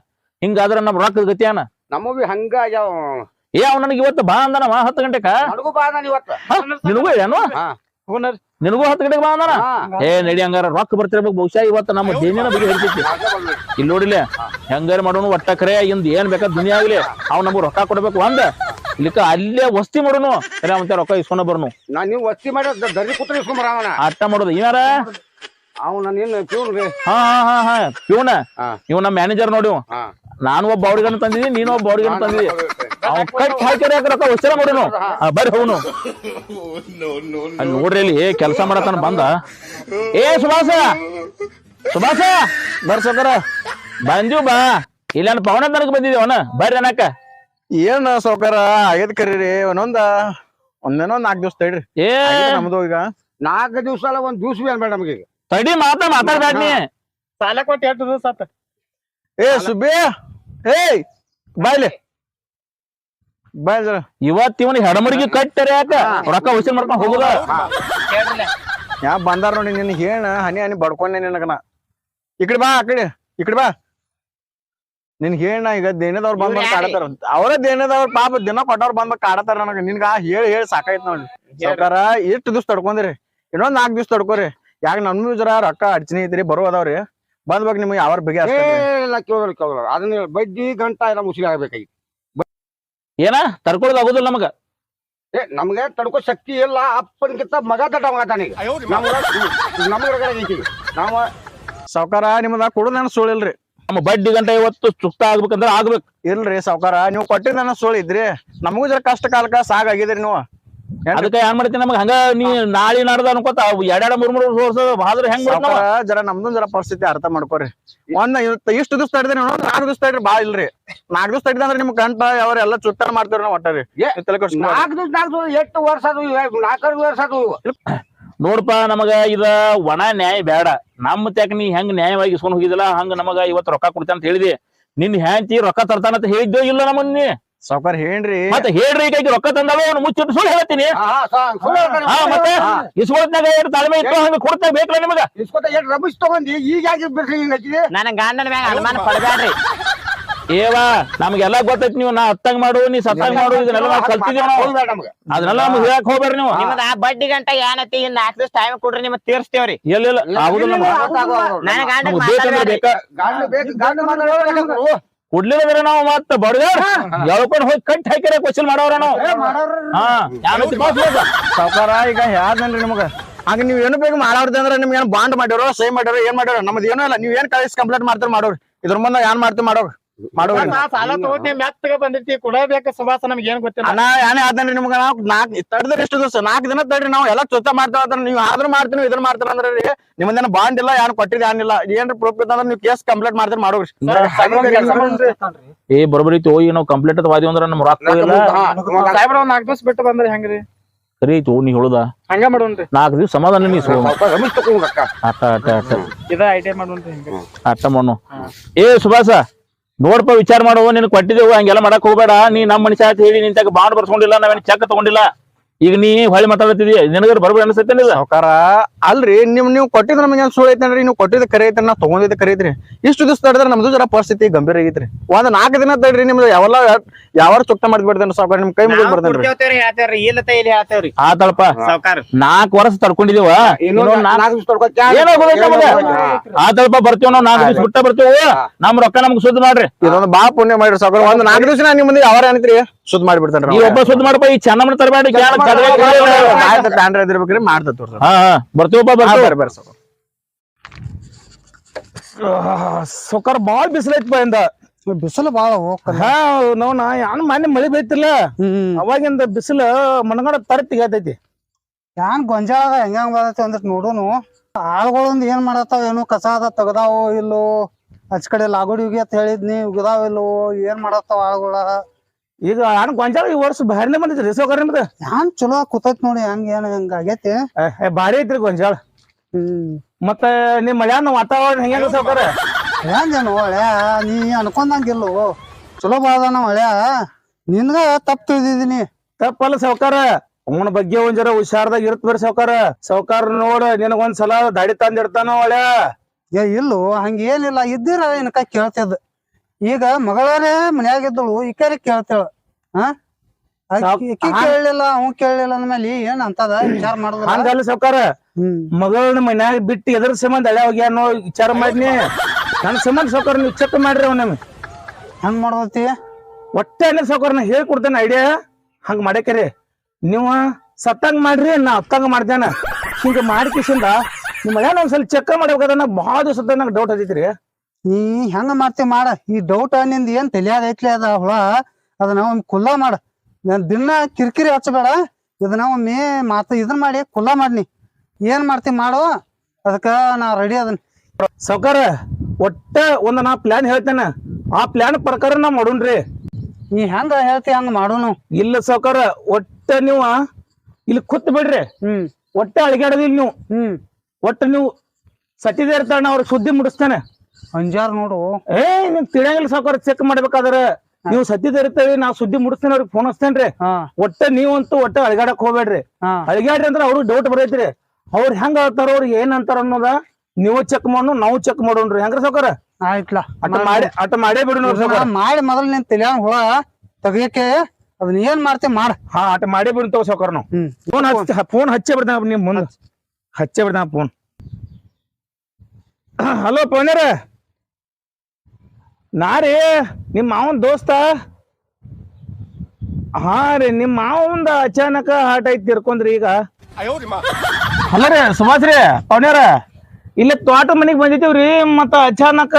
S3: ಹಿಂಗಾದ್ರ ನಮ್ ರೊಕ್ಕ ಗತಿಯಾನ.
S6: ನಮ್ಮ ಹಂಗಾಗ ಹಂಗ
S3: ಏ ಅವ್ ನನಗೆ ಇವತ್ತು ಬಾ ಅಂದನವ ಹತ್ತು ಗಂಟೆಕ?
S6: ನನಗೂ ಬಾ ನಾನು ಇವತ್ತ.
S3: ಹ? ನಿನಗೂ ಏನು? ನಿನಗೂ ಹತ್ತು ಗಂಟೆಗೆ ಬಾ ಅಂದನ? ಏ ನಡಿ ಹಂಗಾರ ರೊಕ್ಕ ಬರ್ತಿರ್ಬೇಕು ಬಹುಶಃ ಇವತ್ತು ನಮ್ಮ ದೇನಿನ ಬಗ್ಗೆ ಹೇಳ್ತೈತಿ ಇಲ್ಲಿ ನೋಡಿಲ್ಲ ಹೆಂಗಾರ ಮಾಡೋನು ಒಟ್ಟ ಕರೆ ಇಂದ ಏನ್ ಬೇಕಾ ದುನಿಯಾಗ್ಲಿ ಅವ್ ನಮಗ್ ರೊಕ್ಕ ಕೊಡ್ಬೇಕು ಒಂದ ಇಲ್ಲಿಕ ಅಲ್ಲೇ ವಸ್ತಿ ಮಾಡೋನು. ಕರೆ ಅವಂತ ರೊಕ್ಕ ಇಸ್ಕೊಂಡ ಬರ್ನು.
S6: ನಾ ನೀವು ವಸ್ತಿ ಮಾಡಿ ದರ್ಜಿ ಕೂತ್ರ ಇಸ್ಕೊಂಬರ ಅವನ.
S3: ಅಟ್ಟ ಮಾಡೋದು. ಏನಾರ
S6: ಅವನ ನಿನ್ನ ಪ್ಯೂನ್ ರೀ.
S3: ಹಾ ಹಾ ಹಾ ಹಾ. ಇವನ?
S6: ಹಾ.
S3: ಇವ್ ನಮ್ಮ ಮ್ಯಾನೇಜರ್ ನೋಡಿ ಇವ.
S6: ಹಾ.
S3: ನಾನು ಒಬ್ಬ ಅವ್ರಿಗನ್ನು ತಂದಿದ್ದೀನಿ ನೀನು ಒಬ್ಬ ಅವ್ರಿಗನ್ನು ತಂದಿದ್ದೀನಿ. ಅವ್ನ್ ಕಟ್ ಹಾಕಿರ ರೊಕ್ಕ ಉಸಿರ ಮಾಡೋನು? ಆ, ಬರ್ರಿ ಹೌನು ಅಲ್ಲಿ ನೋಡ್ರಿ ಇಲ್ಲಿ ಕೆಲಸ ಮಾಡತಾನ ಬಂದ. ಏ ಸುಭಾಷ ಸುಭಾಸ! ಬರ್ಸಕರ ಬಂದಿವ್ ಬಾ. ಇಲ್ಲ ಪವನ ತನಕ ಬಂದಿದ್ದೀವನ ಅವನ? ಬರ್ರಿ ಅನ್ನಕ
S1: ಏನ್ ಸೌಕಾರ ಆಗ್ಯದ ಕರೀರಿ ಒಂದೊಂದ ಒಂದೇನೋ ನಾಲ್ಕು ದಿವಸ ತಡ್ರಿ.
S3: ಏ!
S1: ನಮ್ದು ಈಗ.
S6: ನಾಲ್ಕು ದಿವಸ ಅಲ್ಲ ಒಂದ್ ದಿವ್ಸ ಬೇಡ ನಮಗೆ ಈಗ.
S3: ತಡಿ ಮಾತ್ರ ಮಾತಾಡ್ಬೇಡ ನೀ.
S7: ಸಾಲ ಕೊಟ್ಟು ಎಷ್ಟು ದಿವಸ ಆತ?
S1: ಏ ಸುಬ್ಬಿ! ಏಯ್ ಬಾಯ್ಲಿ. ಬಾಯ್ ಜರ.
S3: ಇವತ್ ಇವನ್ ಹೆಡಮುಡಿಗೆ ಕಟ್ಟರೆ ಯಾಕ? ರೊಕ್ಕ ವಸೂಲ್ ಮಾಡ್ಕೊಂಡ್ ಹೋಗುದ?
S1: ಯಾ ಬಂದಾರ ನೋಡಿ ನಿನ್ ಹೇಳ ಹನಿ ಹನಿ ಬಡ್ಕೊಂಡೆ ನಿನಗನ? ಈ ಕಡೆ ಬಾ ಆಕಡೆ ಕಡೆ ಈ ಕಡೆ ಬಾ. ನಿನ್ ಹೇಳ ಈಗ ದೇನದವ್ರು ಬಂದ್ ಬಂದ್ ಕಾಡತಾರ ಅವ್ರ ದೇನದವ್ರ ಪಾಪ ದಿನ ಕೊಟ್ಟವ್ರ ಬಂದ್ ಬಂದ್ ಕಾಡತಾರ ನನಗ. ನಿನ್ಗ ಹೇಳಿ ಹೇಳಿ ಸಾಕಾಯ್ತು ನೋಡಿ. ಸರ್ಕಾರ ಎಷ್ಟು ದಿವ್ಸ ತಡ್ಕೊಂದ್ರಿ. ಇನ್ನೊಂದ್ ನಾಲ್ಕು ದಿವ್ಸ ತಡ್ಕೋರಿ. ಯಾಕ ನನ್ನು ಜರ ರೊಕ್ಕ ಅಡ್ಚಣೆ ಐತ್ರಿ ಬರೋ ಅದಾವ್ರಿ. ಬಂದ್ಬೇಕು ನಿಮ್ಗೆ ಯಾವ
S6: ಬಗ್ಗೆ ಅದನ್ನ. ಬಡ್ಡಿ ಗಂಟ ಎಲ್ಲ ಮುಸುಳಿ ಆಗ್ಬೇಕಾಗಿ.
S3: ಏನ? ತಡ್ಕೊಳ್ಳೋದು ಆಗುದಿಲ್ಲ ನಮಗ.
S6: ಏ ನಮ್ಗೆ ತಡ್ಕೋ ಶಕ್ತಿ ಇಲ್ಲ. ಅಪ್ಪನ್ಕಿಂತ ಮಗ ನಮ್ಗೆ ನಮ್ಗ ನಮ್ಗ ನಾವ
S1: ಸಾವ್ಕಾರ ನಿಮ್ದ ಕೊಡೋದ್ ನಾನು ಸುಳಿಲ್ರಿ
S3: ನಮ್ಮ ಬಡ್ಡಿ ಗಂಟ ಇವತ್ತು ಚುಕ್ತ ಆಗ್ಬೇಕಂದ್ರ ಆಗ್ಬೇಕು.
S1: ಇಲ್ರಿ ಸಾವುಕಾರ ನೀವು ಕೊಟ್ಟಿದ್ದ ನನ್ನ ಸುಳ್ಳು ಇದ್ರಿ. ನಮಗೂ ಜರ ಕಷ್ಟ ಕಾಲಕ್ಕ ಸಾಕಾಗಿದ್ರಿ ನೀವು?
S3: ಅದಕ್ಕೆ ಏನ್ ಮಾಡ್ತೀನಿ ನಮಗ ಹಂಗ ನೀ ನಾಳೆ ನಾಡ್ದ ಅನ್ಕೋತ ಎರಡೆರಡು ಮೂರ್ ಮೂರು ವರ್ಷ ಬಾದ್ರ ಹೆಂಗ್?
S1: ಸಾವ್ಕಾರ ಜರ ನಮ್ದು ಜರ ಪರಿಸ್ಥಿತಿ ಅರ್ಥ ಮಾಡ್ಕೋರಿ. ಒಂದ್ ಇವತ್ತು ಇಷ್ಟು ದಿವಸ ತಡಿದ್ರಿ ಇನ್ನೊಂದ್ ನಾಲ್ಕು ದಿವಸ ತಡ್ರಿ ಬಾ ಇಲ್ರಿ. ನಾಲ್ಕು ದಿವಸ ತಡಿದ ಅಂದ್ರೆ ನಿಮ್ ಗಂಟ ಅವ್ರ ಎಲ್ಲ ಚುತ್ತಾರ ಮಾಡ್ತೀವ್ರಿ ನಾವು ಒಟ್ಟಾರಿ.
S6: ಏ. ನಾಲ್ಕು ದಿವಸ ನಾಲ್ಕು ದಿವಸ ಎಷ್ಟು ವರ್ಷ ಅದು ನಾಲ್ಕೈದು ವರ್ಷ ಅದು
S3: ನೋಡ್ಪ ನಮಗ ಇದ ಒಣ ನ್ಯಾಯ ಬೇಡ ನಮ್ಮ ತ್ಯಾಕ ನೀ ಹೆಂಗ್ ನ್ಯಾಯವಾಗಿ ಇಸ್ಕೊಂಡ್ ಹೋಗಿದಿಲ್ಲ ಹಂಗ ನಮಗ ಇವತ್ತು ರೊಕ್ಕ ಕೊಡ್ತಾನ ಅಂತ ಹೇಳಿದಿ. ನಿನ್ ಹ್ಯಾಂತಿ ರೊಕ್ಕ ತರ್ತಾನ ಅಂತ ಹೇಳಿದ್ಯೋ ಇಲ್ಲ ನಮ್ಮನ್ನ ನೀ?
S1: ಸಾವ್ಕಾರ ಹೇಳ್ರಿ.
S3: ಮತ್ತೆ ಹೇಳ್ರಿ ಈಗ ರೊಕ್ಕ ತಂದಾವ ಅವ್ನು ಮುಚ್ಚಿಟ್ಟು ಸುಳ್ಳು ಹೇಳ್ತೀನಿ
S6: ಹಾ,
S3: ಮತ್ತೆ
S6: ಹಾ.
S3: ಇಸ್ಕೊಳ್ತಾಗ ಏನು ತಾಳ್ಮೆ ಇತ್ತು ಹಂಗ ಕೊಡ್ತಾ ಬೇಕಲ್ಲ ನಿಮಗ?
S6: ಇಸ್ಕೊತ ರಮೇಶ್ ತಗೊಂಡಿ? ಈಗ ಯಾಕೆ ಬಿಡ್ರಿ ಹಿಂಗ್ ಹಚ್ಚಿದೆ?
S2: ನನ್ನ ಗಂಡನ ಮ್ಯಾಗ ಅನುಮಾನ ಪಡಬೇಡ್ರಿ
S3: ಏವಾ ನಮ್ಗೆಲ್ಲ ಗೊತ್ತೈತಿ ನೀವು ನಾ ಹತ್ತಂಗ್ ಮಾಡು ನೀ ಸತ್ತಂಗ್ ಮಾಡು ಇದನ್ನೆಲ್ಲ ನಾವು ಕಲ್ತಿದೀವಿ ನಾವು. ಅದನ್ನೆಲ್ಲ ನಮ್ಗೆ ಹೇಳಕ್ ಹೋಗ್ಬೇಡ್ರಿ ನೀವು.
S2: ನಿಮ್ದ ಆ ಬಡ್ಡಿ ಗಂಟ ಏನತಿ ಇನ್ ನಾಲ್ಕು ದಿವಸ ಟೈಮ್ ಕೊಡ್ರಿ ನಿಮ್ಗೆ ತೀರ್ಸ್ತೇವ್ರಿ.
S3: ಎಲ್ಲಿಲ್ಲ ಆಗುದಿಲ್ಲ ನಮ್ಗೆ. ಕೊಡ್ಲಿಲ್ಲ ನಾವು ಮತ್ತ ಬಡ್ದಾರ ಎಳ್ಕೊಂಡು ಹೋಗಿ ಕಟ್ ಹಾಕಿರ ಕ್ವಶನ್ ಮಾಡೋರ. ನಾವು
S1: ಸಾವ್ಕಾರ ಈಗ ಯಾವ್ದನ್ರಿ ನಿಮಗ? ಹಂಗ ನೀವ್ ಏನು ಬೇಕು ಮಾಡೋದ್ ಅಂದ್ರೆ ನಿಮ್ಗೆ ಏನ್ ಬಾಂಡ್ ಮಾಡ್ಯಾರೋ ಸೈ ಮಾಡ್ಯಾರೋ ಏನ್ ಮಾಡ್ಯಾರೋ ನಮ್ದು ಏನೂ ಇಲ್ಲ. ನೀವ್ ಏನ್ ಕಳಿಸಿ ಕಂಪ್ಲೇಂಟ್ ಮಾಡ್ತಾರ ಮಾಡೋರು. ಇದ್ರ ಮುಂದೆ ಏನ್ ಮಾಡ್ತೀವಿ ಮಾಡೋರ್ ಮಾಡೋರಿ?
S7: ನಾ ಸಾಲ ತಗ ಬಂದಿರ್ತಿ ಕೊಡಬೇಕ ಸುಭಾಸ ನಮ್ಗೆ ಏನ್ ಗೊತ್ತಿಲ್ಲ.
S1: ಅಣ್ಣ ಏನೇ ಆದ್ರಿ ನಿಮ್ಗ ನಾವ್ ನಾಕ್ ತಡದ್ರಿ ಎಷ್ಟು ದಿವಸ? ನಾಲ್ಕು ದಿನ ತಡ್ರಿ ನಾವು ಎಲ್ಲ ಚೊತ್ತ ಮಾಡ್ತಾವ ಅಂದ್ರೆ ನೀವು ಆದ್ರೂ ಮಾಡ್ತೀನಿ ಇದನ್ನ ಮಾಡ್ತಾರ ಅಂದ್ರೆ ರೀ ನಿಮ್ಮದೇನ ಬಾಂಡ್ ಇಲ್ಲ ಕೊಟ್ಟಿದ್ ಏನಿಲ್ಲ ಏನ್ರಿ ಪ್ರೂಫ್ ಇತ್ತಂದ್ರೆ ನೀವು ಕೇಸ್ ಕಂಪ್ಲೇಂಟ್ ಮಾಡ್ತೀರಿ ಮಾಡೋರಿ
S3: ಏ ಬರೋಬ್ಬರಿ ಐತಿ ಹೋಗಿ ನಾವು ಕಂಪ್ಲೀಟ್ ಅದ ವಾದಿ ಅಂದ್ರ ನಮ್ ರೊಕ್ಕ ಇಲ್ಲ.
S7: ಸಾಹೇಬ್ರ ಒಂದ್ ನಾಲ್ಕು ದಿವಸ ಬಿಟ್ಟು ಬಂದ್ರೆ ಹೆಂಗ್ರಿ?
S3: ಸರಿ ಐತಿ ನೀ ಹೇಳುದ.
S7: ಹಂಗ ಮಾಡೋನ್ರಿ
S3: ನಾಲ್ಕು ದಿವ್ಸ ಸಮಾಧಾನ ನೀ ಸೋ. ಅಟ್ಟ ಅಟ್ಟ ಅಟ್ಟ
S7: ಇದ ಐಡಿಯಾ ಮಾಡೋನ್ರಿ
S3: ಅಟ್ಟ ಮಣ್ಣು. ಏ ಸುಭಾಸ. ನೋಡ್ಪ ವಿಚಾರ ಮಾಡುವ ನಿನ್ ಕೊಟ್ಟಿದ್ದೇವು, ಹಂಗೆಲ್ಲ ಮಾಡಕ್ ಹೋಗ್ಬೇಡ. ನೀ ನಮ್ಮ ಮನುಷ್ಯ ಹೇಳಿ ನಿಂತಾಗ ಬಾಂಡ್ ಬರ್ಸ್ಕೊಂಡಿಲ್ಲ, ನಾವೇನ್ ಚೆಕ್ ತಗೊಂಡಿಲ್ಲ. ಈಗ ನೀ ಹೊಳಿ ಮಾತಾಡತ್ತಿದಿ ನಿನಗರ ಬರ್ಬೇಡ ಅನ್ಸತ್ತೇನಿಲ್ಲ
S1: ಸಾವುಕಾರ ಅಲ್ರಿ ನಿಮ್ ನೀವು ಕೊಟ್ಟಿದ್ ನಮಗೆ ಸುಳ್ಳು ಐತನ್ರಿ? ನೀವು ಕೊಟ್ಟಿದ್ ಕರೆ ಐತ್ರಿ ನಾ ತಗೊಂಡಿದ್ದ ಕರೆ ಐತ್ರಿ. ಇಷ್ಟು ದಿವಸ ತಡಿದ್ರೆ ನಮ್ದು ಜರ ಪರಿಸ್ಥಿತಿ ಗಂಭೀರ ಆಗೈತ್ರಿ. ಒಂದ್ ನಾಲ್ಕು ದಿನ ತಡ್ರಿ ನಿಮ್ದು ಯಾವಲ್ಲ ಯಾವ ಚುಕ್ತ ಮಾಡ್ಬಿಡ್ತೇನೆ ಸಾವುಕಾರ ನಿಮ್ ಕೈ ಮುಗಿದ್ ಬರ್ತೇನ್ರಿ
S3: ಆತಳಪ್ಪ
S2: ಸಾವ್ಕಾರ.
S3: ನಾಲ್ಕು ವರ್ಷ ತಡ್ಕೊಂಡಿದೀವ? ಏನೋ. ಆತಳಪ್ಪ ಬರ್ತೀವ ನಾವು ನಾಲ್ಕು ದಿವಸ ಬಿಟ್ಟ ಬರ್ತೀವಿ. ನಮ್ ರೊಕ್ಕ ನಮ್ಗೆ ಸುದ್ದಿ ಮಾಡ್ರಿ.
S1: ಇದೊಂದು ಬಾ ಪುಣ್ಯ ಮಾಡ್ರಿ ಸಾವುಕಾರ. ಒಂದ್ ನಾಲ್ಕು ದಿವಸ ನಾ ನಿಮ್ ಮುಂದೆ ಯಾವ ಏನೈತ್ರಿ ಸುದ್ ಮಾಡ್ಬಿಡ್ತೇನ್ರಿ
S3: ನೀವ್ ಒಬ್ಬ ಸುದ್ದಿ ಮಾಡಪ್ಪ ಈ ಚೆನ್ನಮ್ಮನ ತರಬೇಡಿ ಹಾ ಬರ್ತೀವಪ್ಪ
S8: ಸೊಕರ್ ಬಾಳ್ ಬಿಸಿಲೈತ್ ಇಂದ.
S4: ಬಿಸಿಲು ಬಾಳ
S8: ಹಾ ನಾವ್ ನಾ ಯಾನ್ ಮೊನ್ನೆ ಮಳಿ ಬೈತಿಲ್ಲ.
S4: ಹ್ಮ್.
S8: ಅವಾಗಿಂದ ಬಿಸಿಲು ಮನಗಡ ತರತಿ ಆಗತೈತಿ
S4: ಯಾನ್ ಗೊಂಜಾಳ ಹೆಂಗ್ ಬರತ್ತೆ ಅಂದ್ರೆ ನೋಡೋನು. ಆಳ್ಗಳೊಂದ್ ಏನ್ ಮಾಡತ್ತಾವ ಏನು ಕಸ ಅದ ತೆಗ್ದಾವೋ ಇಲ್ಲೋ. ಆಚ ಕಡೆ ಲಾಗುಡಿ ಉಗಿ ಅಂತ ಹೇಳಿದ್ನಿ ಉಗಿದಾವ ಇಲ್ಲೋ ಏನ್ ಮಾಡತ್ತಾವ ಆಳ್ಗಳ.
S8: ಈಗ ಹಣ್ಣು ಗೊಂಜಾಳ ಈ ವರ್ಷ ಭಾರಿನೇ ಬಂದಿದ್ರಿ ಸೌಕರ್ ನಿಮ್ದು?
S4: ಯಾನ್ ಚಲೋ ಕೂತೈತ್ ನೋಡಿ ಹಂಗ ಏನ್ ಹಂಗ ಆಗೈತಿ.
S8: ಏ, ಏ, ಭಾರಿ ಐತ್ರಿ ಗೊಂಜಾಳ.
S4: ಹ್ಮ್.
S8: ಮತ್ತ ನಿಮ್ ಮಳ್ಯಾನ ವಾತಾವರಣ ಹೆಂಗ ಸೌಕರ್
S4: ಏನ್ದೇನು ಒಳ್ಳೆ ನೀ ಅನ್ಕೊಂಡಂಗಿಲ್ಲ ಚಲೋ ಬಾಳದಾನ ಒಳ್ಳೆ ನಿನ್ಗ ತಪ್ಪು ತಿಳಿದಿದ್ದೀನಿ.
S8: ತಪ್ಪಲ್ಲ ಸೌಕಾರ ಅವನ ಬಗ್ಗೆ ಒಂದ್ ಜರ ಹುಷಾರ್ದಾಗ ಇರ್ತ ಬರ್ರಿ ಸೌಕಾರ ಸೌಕಾರ ನೋಡ ನಿನಗೊಂದ್ ಸಲ ದಾಡಿ ತಂದಿಡ್ತಾನ ಒಳ್ಳೆ
S4: ಏ ಇಲ್ಲೋ ಹಂಗೇನಿಲ್ಲ ಇದ್ದೀರ ಏನಕ ಕೇಳ್ತಿದ್. ಈಗ ಮಗಳೇ ಮನ್ಯಾಗ ಇದ್ದಳು ಈಕರೆ ಕೇಳ್ತಾಳ? ಹಾ ಈಕಿ ಕೇಳಲಿಲ್ಲ ಅವ್ ಕೇಳಲಿಲ್ಲ ಅಂದ್ಮೇಲೆ ಏನ್ ಅಂತದ? ವಿಚಾರ ಮಾಡುದ್ರ
S8: ಹಂಗಲ್ಲ ಮಗಳನ್ನ ಮನ್ಯಾಗ ಬಿಟ್ಟು ಎದ್ರ ಸಂಬಂಧ ಹಳೆ ಅನ್ನೋ ವಿಚಾರ ಮಾಡ್ನಿ. ನನ್ ಸಂಬಂಧ ಸೌಕರ್ ನೀವು ಚೆಕ್ ಮಾಡ್ರಿ ಅವನ
S4: ಹಂಗ್ ಮಾಡ್ದತಿ
S8: ಒಟ್ಟೆ ಅನ್ನ ಸೌಕರ್ ನಾ ಹೇಳ್ಕೊಡ್ತೇನೆ ಐಡಿಯಾ ಹಂಗ ಮಾಡಕರಿ. ನೀವು ಸತ್ತಂಗ್ ಮಾಡ್ರಿ ನಾ ಅತ್ತಂಗ ಮಾಡ್ತೇನೆ. ಹಿಂಗ ಮಾಡ್ಕಿಸಿಂದ ನಿಮ್ಮ ಮನ್ಯಾನ ಒಂದ್ಸಲ ಚೆಕ್ ಮಾಡ್ಬೇಕಾದ್ರೆ ನಂಗೆ ಭಾಳ ದಿವಸ ನಂಗೆ ಡೌಟ್ ಹತ್ತೈತ್ರಿ.
S4: ನೀ ಹೆಂಗ ಮಾಡ್ತಿ ಮಾಡ? ಈ ಡೌಟ್ನಿಂದ ಏನ್ ತಲಿಯಾಗ ಐತ್ಲಿ ಅದ ಹುಳ? ಅದನ್ನ ಒಮ್ಮೆ ಕುಲ್ಲ ಮಾಡ. ನಾನ್ ದಿನ ಕಿರಿಕಿರಿ ಹಚ್ಚಬೇಡ. ಇದನ್ನ ಒಮ್ಮೆ ಮಾತ ಇದನ್ ಮಾಡಿ ಕುಲ್ಲ ಮಾಡ್ನಿ ಏನ್ ಮಾಡ್ತಿ ಮಾಡು? ಅದಕ್ಕ ನಾ ರೆಡಿ ಅದನ್.
S8: ಸೌಕರ್ ಒಟ್ಟ ಒಂದ್ ನಾ ಪ್ಲಾನ್ ಹೇಳ್ತೇನೆ. ಆ ಪ್ಲಾನ್ ಪ್ರಕಾರ ನಾ ಮಾಡೋಣ್ರಿ
S4: ನೀ ಹೆಂಗ ಹೇಳ್ತಿ ಹಂಗ ಮಾಡೋನು?
S8: ಇಲ್ಲ ಸೌಕರ್ ಒಟ್ಟ ನೀವು
S3: ಇಲ್ಲಿ ಕುತ್ ಬಿಡ್ರಿ.
S4: ಹ್ಮ್.
S3: ಒಟ್ಟೆ ಅಳಗಾಡದಿಲ್ ನೀವು.
S4: ಹ್ಮ್.
S3: ಒಟ್ಟ ನೀವು ಸತಿದೇ ಇರ್ತಾನ ಅವ್ರ ಸುದ್ದಿ ಮುಡಿಸ್ತಾನೆ.
S4: ಅಂಜಾರ್ ನೋಡು.
S3: ಏ ನಿಮ್ ತಿಳಿಯಂಗಿಲ್ಲ ಸಾಕಾರ ಚೆಕ್ ಮಾಡ್ಬೇಕಾದ್ರ ನೀವು ಸದ್ಯದ ಇರ್ತೇವೆ ನಾ ಸುದ್ದಿ ಮುಡಿಸ್ತೇನೆ ಅವ್ರಿಗೆ ಫೋನ್ ಹಚ್ತೇನ್ರಿ. ಒಟ್ಟೆ ನೀವಂತೂ ಒಟ್ಟ ಅಳಗಾಡಕ್ ಹೋಗ್ಬೇಡ್ರಿ. ಅಳಗಾಡ್ರಿ ಅಂದ್ರೆ ಅವ್ರಿಗೆ ಡೌಟ್ ಬರೈತ್ರಿ. ಅವ್ರು ಹೆಂಗ ಹೇಳ್ತಾರ ಅವ್ರಿಗೆ ಏನ್ ಅಂತಾರ ಅನ್ನೋದ ನೀವು ಚೆಕ್ ಮಾಡೋಣ ನಾವು ಚೆಕ್ ಮಾಡೋಣ್ರಿ. ಹೆಂಗ್ರ ಸಾಕಾರ
S4: ಆಯ್ತ್ಲ.
S3: ಅಟ ಮಾಡಿ. ಅಟ ಮಾಡೇ ಬಿಡು ನೋಡ್ರಿ
S4: ಮಾಡಿ ಮೊದಲು ನಿನ್ ತಲಿಯಾನ ಹುಳ ತೆಗಿಯಕ್ಕೆ ಅದನ್ನ ಏನ್ ಮಾಡ್ತೇವೆ ಮಾಡ.
S3: ಹಾ ಅಟ ಮಾಡೇ ಬಿಡು ತಗೋ ಸಾಕಾರ ನಾವು. ಫೋನ್ ಹಚ್ಚ ಫೋನ್ ಹಚ್ಚೇ ಬಿಡ್ದ ನಿಮ್ ಮುಂದೆ. ಹಚ್ಚೇ. ಬಿಡ್ದ ಫೋನ್ ಹಲೋ ಪವನ್ಯರ. ನಾ ರೀ ನಿಮ್ಮ ಮಾವನ್ ದೋಸ್ತ? ಹಾ ರೀ ನಿಮ್ಮ ಮಾವಂದ ಅಚಾನಕ ಹಾರ್ಟ್ ಐತಿ ತಿರ್ಕೊಂಡ್ರಿ ಈಗ. ಅಲ್ಲ ರೀ ಸುಭಾಷ್ ರೀ ಪವನ್ಯಾರ ಇಲ್ಲೇ ತೋಟ ಮನೆಗೆ ಬಂದಿದ್ದೀವ್ರಿ ಮತ್ತ ಅಚಾನಕ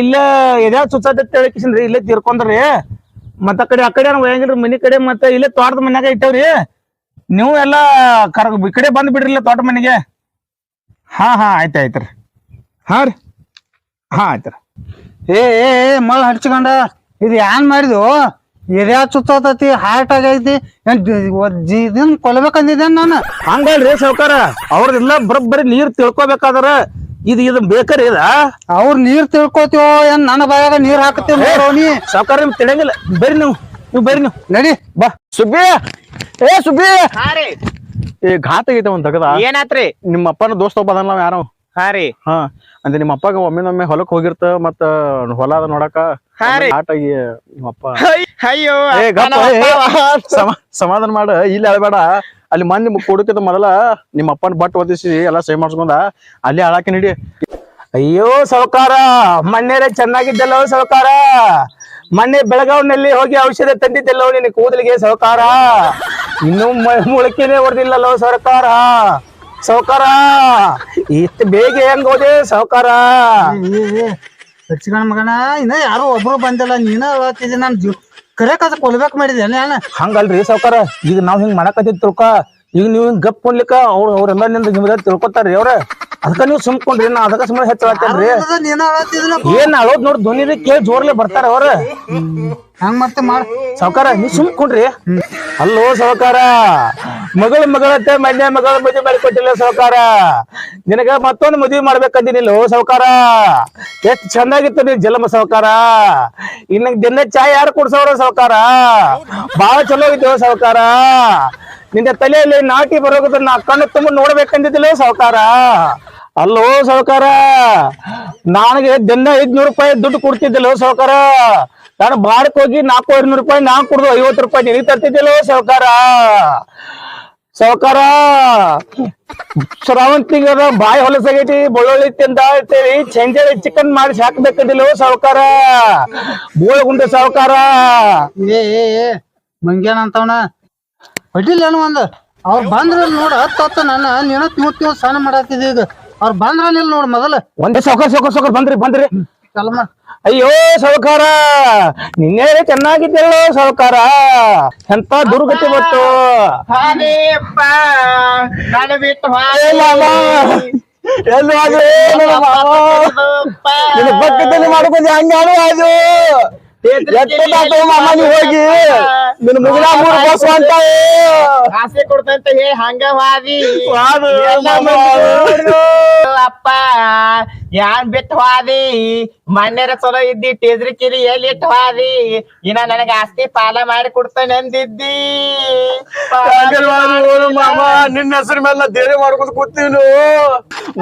S3: ಇಲ್ಲೇ ಎದ್ಯಾ ಸುತ್ತಾದ ರೀ ಇಲ್ಲೇ ತೀರ್ಕೊಂಡ್ರಿ. ಮತ್ತ ಕಡೆ ಆ ಕಡೆ ಒಯ್ಯಂಗಿಲ್ರಿ ಮನಿ ಕಡೆ ಮತ್ತ ಇಲ್ಲೇ ತೋಟದ ಮನ್ಯಾಗ ಇಟ್ಟವ್ರಿ. ನೀವು ಎಲ್ಲಾ ಕರ್ ಈ ಕಡೆ ಬಂದ್ ಬಿಡ್ರಿ ಇಲ್ಲ ತೋಟ ಮನೆಗೆ. ಹಾ ಹಾ ಆಯ್ತು ಆಯ್ತ್ರಿ ಹಾ ರೀ. ಹಾ ಆಯ್ತು
S4: ಏ ಏ ಏ, ಮಳ್ ಹಚ್ಕೊಂಡ. ಇದು ಏನ್ ಮಾಡಿದ್ವು ಎದೆ ಸುತ್ತತತಿ ಹಾರ್ಟ್ ಆಗೈತಿ ಇದನ್ ಕೊಲ್ಬೇಕಂದಿದ್ದೆ ನಾನು?
S3: ಹಂಗಲ್ರಿ ಸಾವ್ಕಾರ. ಅವ್ರದೆಲ್ಲ ಬರೋಬ್ಬರಿ ನೀರ್ ತಿಳ್ಕೊಬೇಕಾದ್ರ ಇದು ಇದು ಬೇಕರಿ ಇದ?
S4: ಅವ್ರ ನೀರ್ ತಿಳ್ಕೊತೀವೋ ಏನ್ ನನ್ನ ಬಾಯಾಗ ನೀರ್ ಹಾಕತ್ತೀವಿ ಸಾವುಕಾರ ನೀ
S3: ಸಾವ್ಕಾರ ನಿಮ್ ತಿಳಿಯಂಗಿಲ್ಲ. ಬರ್ರಿ ನೀವು ನೀವು ಬರ್ರಿ ನೀವು.
S4: ನಡಿ.
S3: ಬಾ. ಸುಬ್ಬಿ ಏ ಸುಬ್ಬಿ.
S2: ಹಾ ರೀ.
S1: ಏ ಘಾತ ಆಗೈತೆ ಒಂದ್ ತಗದ?
S2: ಏನಾತ್ರಿ?
S1: ನಿಮ್ಮ ಅಪ್ಪನ ದೋಸ್ತ ಒಬ್ಬ ಅದಲ್ಲ ಯಾರೋ?
S2: ಹಾ ರೀ.
S1: ಹಾ. ಅಂದ್ರೆ ನಿಮ್ಮ ಅಪ್ಪಗ ಒಮ್ಮೆನೊಮ್ಮೆ ಹೊಲಕ್ ಹೋಗಿರ್ತ ಮತ್ತ ಹೊಲ ಅದ ನೋಡಾಕ
S2: ಹಾ
S1: ಆಟ ಆಗಿ ನಿಮ್ಮ ಅಪ್ಪ.
S2: ಅಯ್ಯೋ
S1: ಸಮಾಧಾನ ಮಾಡ ಇಲ್ಲಿ ಅಳಬೇಡ. ಅಲ್ಲಿ ಮಂದಿ ಕೊಡಕಿದ ಮೊದಲ ನಿಮ್ಮ ಅಪ್ಪನ ಬಟ್ ಒದಿಸಿ ಎಲ್ಲಾ ಸೇವ್ ಮಾಡ್ಸ್ಕೊಂಡ ಅಲ್ಲಿ ಹಾಳಾಕಿ ನಡಿ.
S3: ಅಯ್ಯೋ ಸಾವ್ಕಾರ ಮಣ್ಣೇರೆ ಚೆನ್ನಾಗಿದ್ದಲ್ಲೋ ಸೌಕಾರ ಮೊನ್ನೆ ಬೆಳಗಾವಿನಲ್ಲಿ ಹೋಗಿ ಔಷಧ ತಂದಿದ್ದಲ್ಲೋ ನಿನ್ನ ಕೂದಲಿಗೆ ಸೌಕಾರ ಇನ್ನೂ ಮುಳಕಿನೇ ಮೊಳಕೆನೆ ಹೊಡೆದಿಲ್ಲಲ್ಲೋ ಸರ್ಕಾರ ಸಾವ್ಕಾರ ಇಷ್ಟು ಬೇಗ ಹೆಂಗ್ ಹೋದೆ ಸೌಕಾರ?
S4: ಹಚ್ಕೊಂಡ್ ಮಗನ ಇನ್ನ ಯಾರು ಒಬ್ರು ಬಂದಿಲ್ಲ ನೀನ ಹೇಳ್ತಿದ್ದಿ ನಾನ್ ಜೀವ ಕರೆ ಕಸ ಕೊಲ್ಬೇಕು ಮಾಡಿದೆ ನಾನು
S3: ಹಂಗಲ್ರಿ ಸಾವ್ಕಾರ ಈಗ ನಾವ್ ಹಿಂಗ್ ಮಾಡಕತ್ತಿದ್ ತಿಳ್ಕ. ಈಗ ನೀವ್ ಹಿಂಗ್ ಗಪ್ ಕೊಡ್ಲಿಕ್ಕ ಅವ್ರ ನಿಂದ ನಿಮ್ದ ತಿಳ್ಕೊತಾರ್ರಿ ಅವ್ರ? ಅದಕ್ಕ ನೀವು ಸುಮ್ಕೊಂಡ್ರಿ ನಾ ಅದಕ್ಕ ಸುಮ್ಮನೆ ಹೆಚ್ಚು
S4: ಹೇಳ್ತೇನ್ರಿ ಹೇಳ್ತಿದ್ದಿಲ್ಲ
S3: ಏನ್ ಅಳೋದ್ ನೋಡ್ ಧ್ವನಿ ಕೇಳಿ ಜೋರ್ಲೆ ಬರ್ತಾರ ಅವ್ರ.
S4: ಹಂಗ ಮತ್ತೆ ಮಾಡ.
S3: ಸಾವ್ಕಾರ ನೀ ಸುಮ್ಕೊಂಡ್ರಿ. ಅಲ್ಲೋ ಸಾವ್ಕಾರ ಮಗಳ ಮಗಳತ್ತೆ ಮನೆ ಮಗಳ ಮದುವೆ ಮಾಡಿಕೊಟ್ಟಿಲ್ಲ ಸಾವ್ಕಾರ. ನಿನಗ ಮತ್ತೊಂದು ಮದುವೆ ಮಾಡ್ಬೇಕಂದಿನಿಲ್ಲ ಸಾವ್ಕಾರ. ಎಷ್ಟ್ ಚಂದಾಗಿತ್ತು ನೀ ಜಲಮ ಸಾವ್ಕಾರ. ಇನ್ನ ದಿನ ಚಾಯ್ ಯಾರು ಕುಡ್ಸವ್ರ ಸಾವ್ಕಾರ? ಬಾಳ ಚಲೋ ಇದ್ದೇವ ಸಾವ್ಕಾರ. ನಿನ್ನ ತಲೆಯಲ್ಲಿ ನಾಟಿ ಬರೋದ್ರ ನಾ ಕಣ್ಣು ತುಂಬ ನೋಡ್ಬೇಕಂದಿದ್ದಿಲ್ಲ ಸಾವ್ಕಾರ. ಅಲ್ಲೋ ಸಾವ್ಕಾರ, ನನಗೆ ದಿನ ಐದ್ನೂರು ರೂಪಾಯಿ ದುಡ್ಡು ಕೊಡ್ತಿದ್ದಿಲ್ಲ ಸಾವ್ಕಾರ. ನಾನು ಬಾಡಕ್ ಹೋಗಿ ನಾಲ್ಕು ಐನೂರು ರೂಪಾಯಿ ನಾ ಕುಡ್ದು ಐವತ್ತು ರೂಪಾಯಿ ನಿನಗೆ ತರ್ತಿದ್ದಿಲ್ಲ ಸಾವ್ಕಾರ. ಸಾವ್ಕಾರ, ಶ್ರಾವಣ ತಿಂಗಳ ಬಾಯಿ ಹೊಲಸಾಗೈತಿ ಬೆಳ್ಳುಳ್ಳಿ ತಿಂದ ಅಂತೇಳಿ ಚೆಂಜಳಿ ಚಿಕನ್ ಮಾಡಿ ಸಾಕ್ಬೇಕದಿಲ್ಲ ಸಾವ್ಕಾರ. ಬೋಳಗುಂಡ ಸಾವ್ಕಾರ.
S4: ಏ ಮಂಗ್ಯಾನ ಅಂತವನ? ಒಂದು. ಅವ್ರು ಬಂದ್ರ ನೋಡ ಹತ್ತ ಹತ್ತ ನನ್ನ ನೀನ ತಿವ್ ತಿವ್ ಸಣ್ಣ ಮಾಡತ್ತಿದ್ದ ಈಗ. ಅವ್ರ ಬಂದ್ರ ನಿಲ್ ನೋಡ್ ಮೊದಲ.
S3: ಒಂದೇ ಸೌಕರ್ ಸೌಕರ್ ಸೌಕರ್ ಬಂದ್ರಿ ಬಂದ್ರಿ.
S4: ಚಲ ಮಾಡ್
S3: ಅಯ್ಯೋ ಸಾವ್ಕಾರ. ನಿನ್ನೆ ಚೆನ್ನಾಗಿದ್ದೆಲ್ಲೋ ಸಾವ್ಕಾರ. ಎಂತ ದುರ್ಗತಿ ಬಂತು ಎಲ್ಲಿ ಮಾಡ್ಕೊಂಡು ಹಂಗಾನು ಅದು ಎತ್ತದಾತು ಮಾಮ ನೀ ಹೋಗಿ ನಿನ್ನ ಮುಗಿಲ ಮೂರು ಬಸ್ ಅಂತ
S2: ಆಸೆ ಕೊಡ್ತಂತ ಹೇಳಿ ಹಂಗ ವಾದಿ ಅಪ್ಪ ಯಾನ್ ಬಿಟ್ಟು ಮನ್ನರ ಮನ್ನೆರ ಚಲೋ ಇದ್ದಿ ಟೇಜ್ರಿ ಕಿರಿ ಎಲ್ಲಿ ಇಟ್ಟು ಹೋದಿ ಇನ್ನ ನನಗ ಆಸ್ತಿ ಪಾಲ ಮಾಡಿ ಕೊಡ್ತಾನೆ ಅಂದಿದ್ದಿ.
S1: ಮಾಮ ನಿನ್ನ ಹೆಸರು ಮೇಲೆ ದೇರೆ ಮಾಡ್ಕೊಂಡು ಕೂತೀವಿ ನೀವು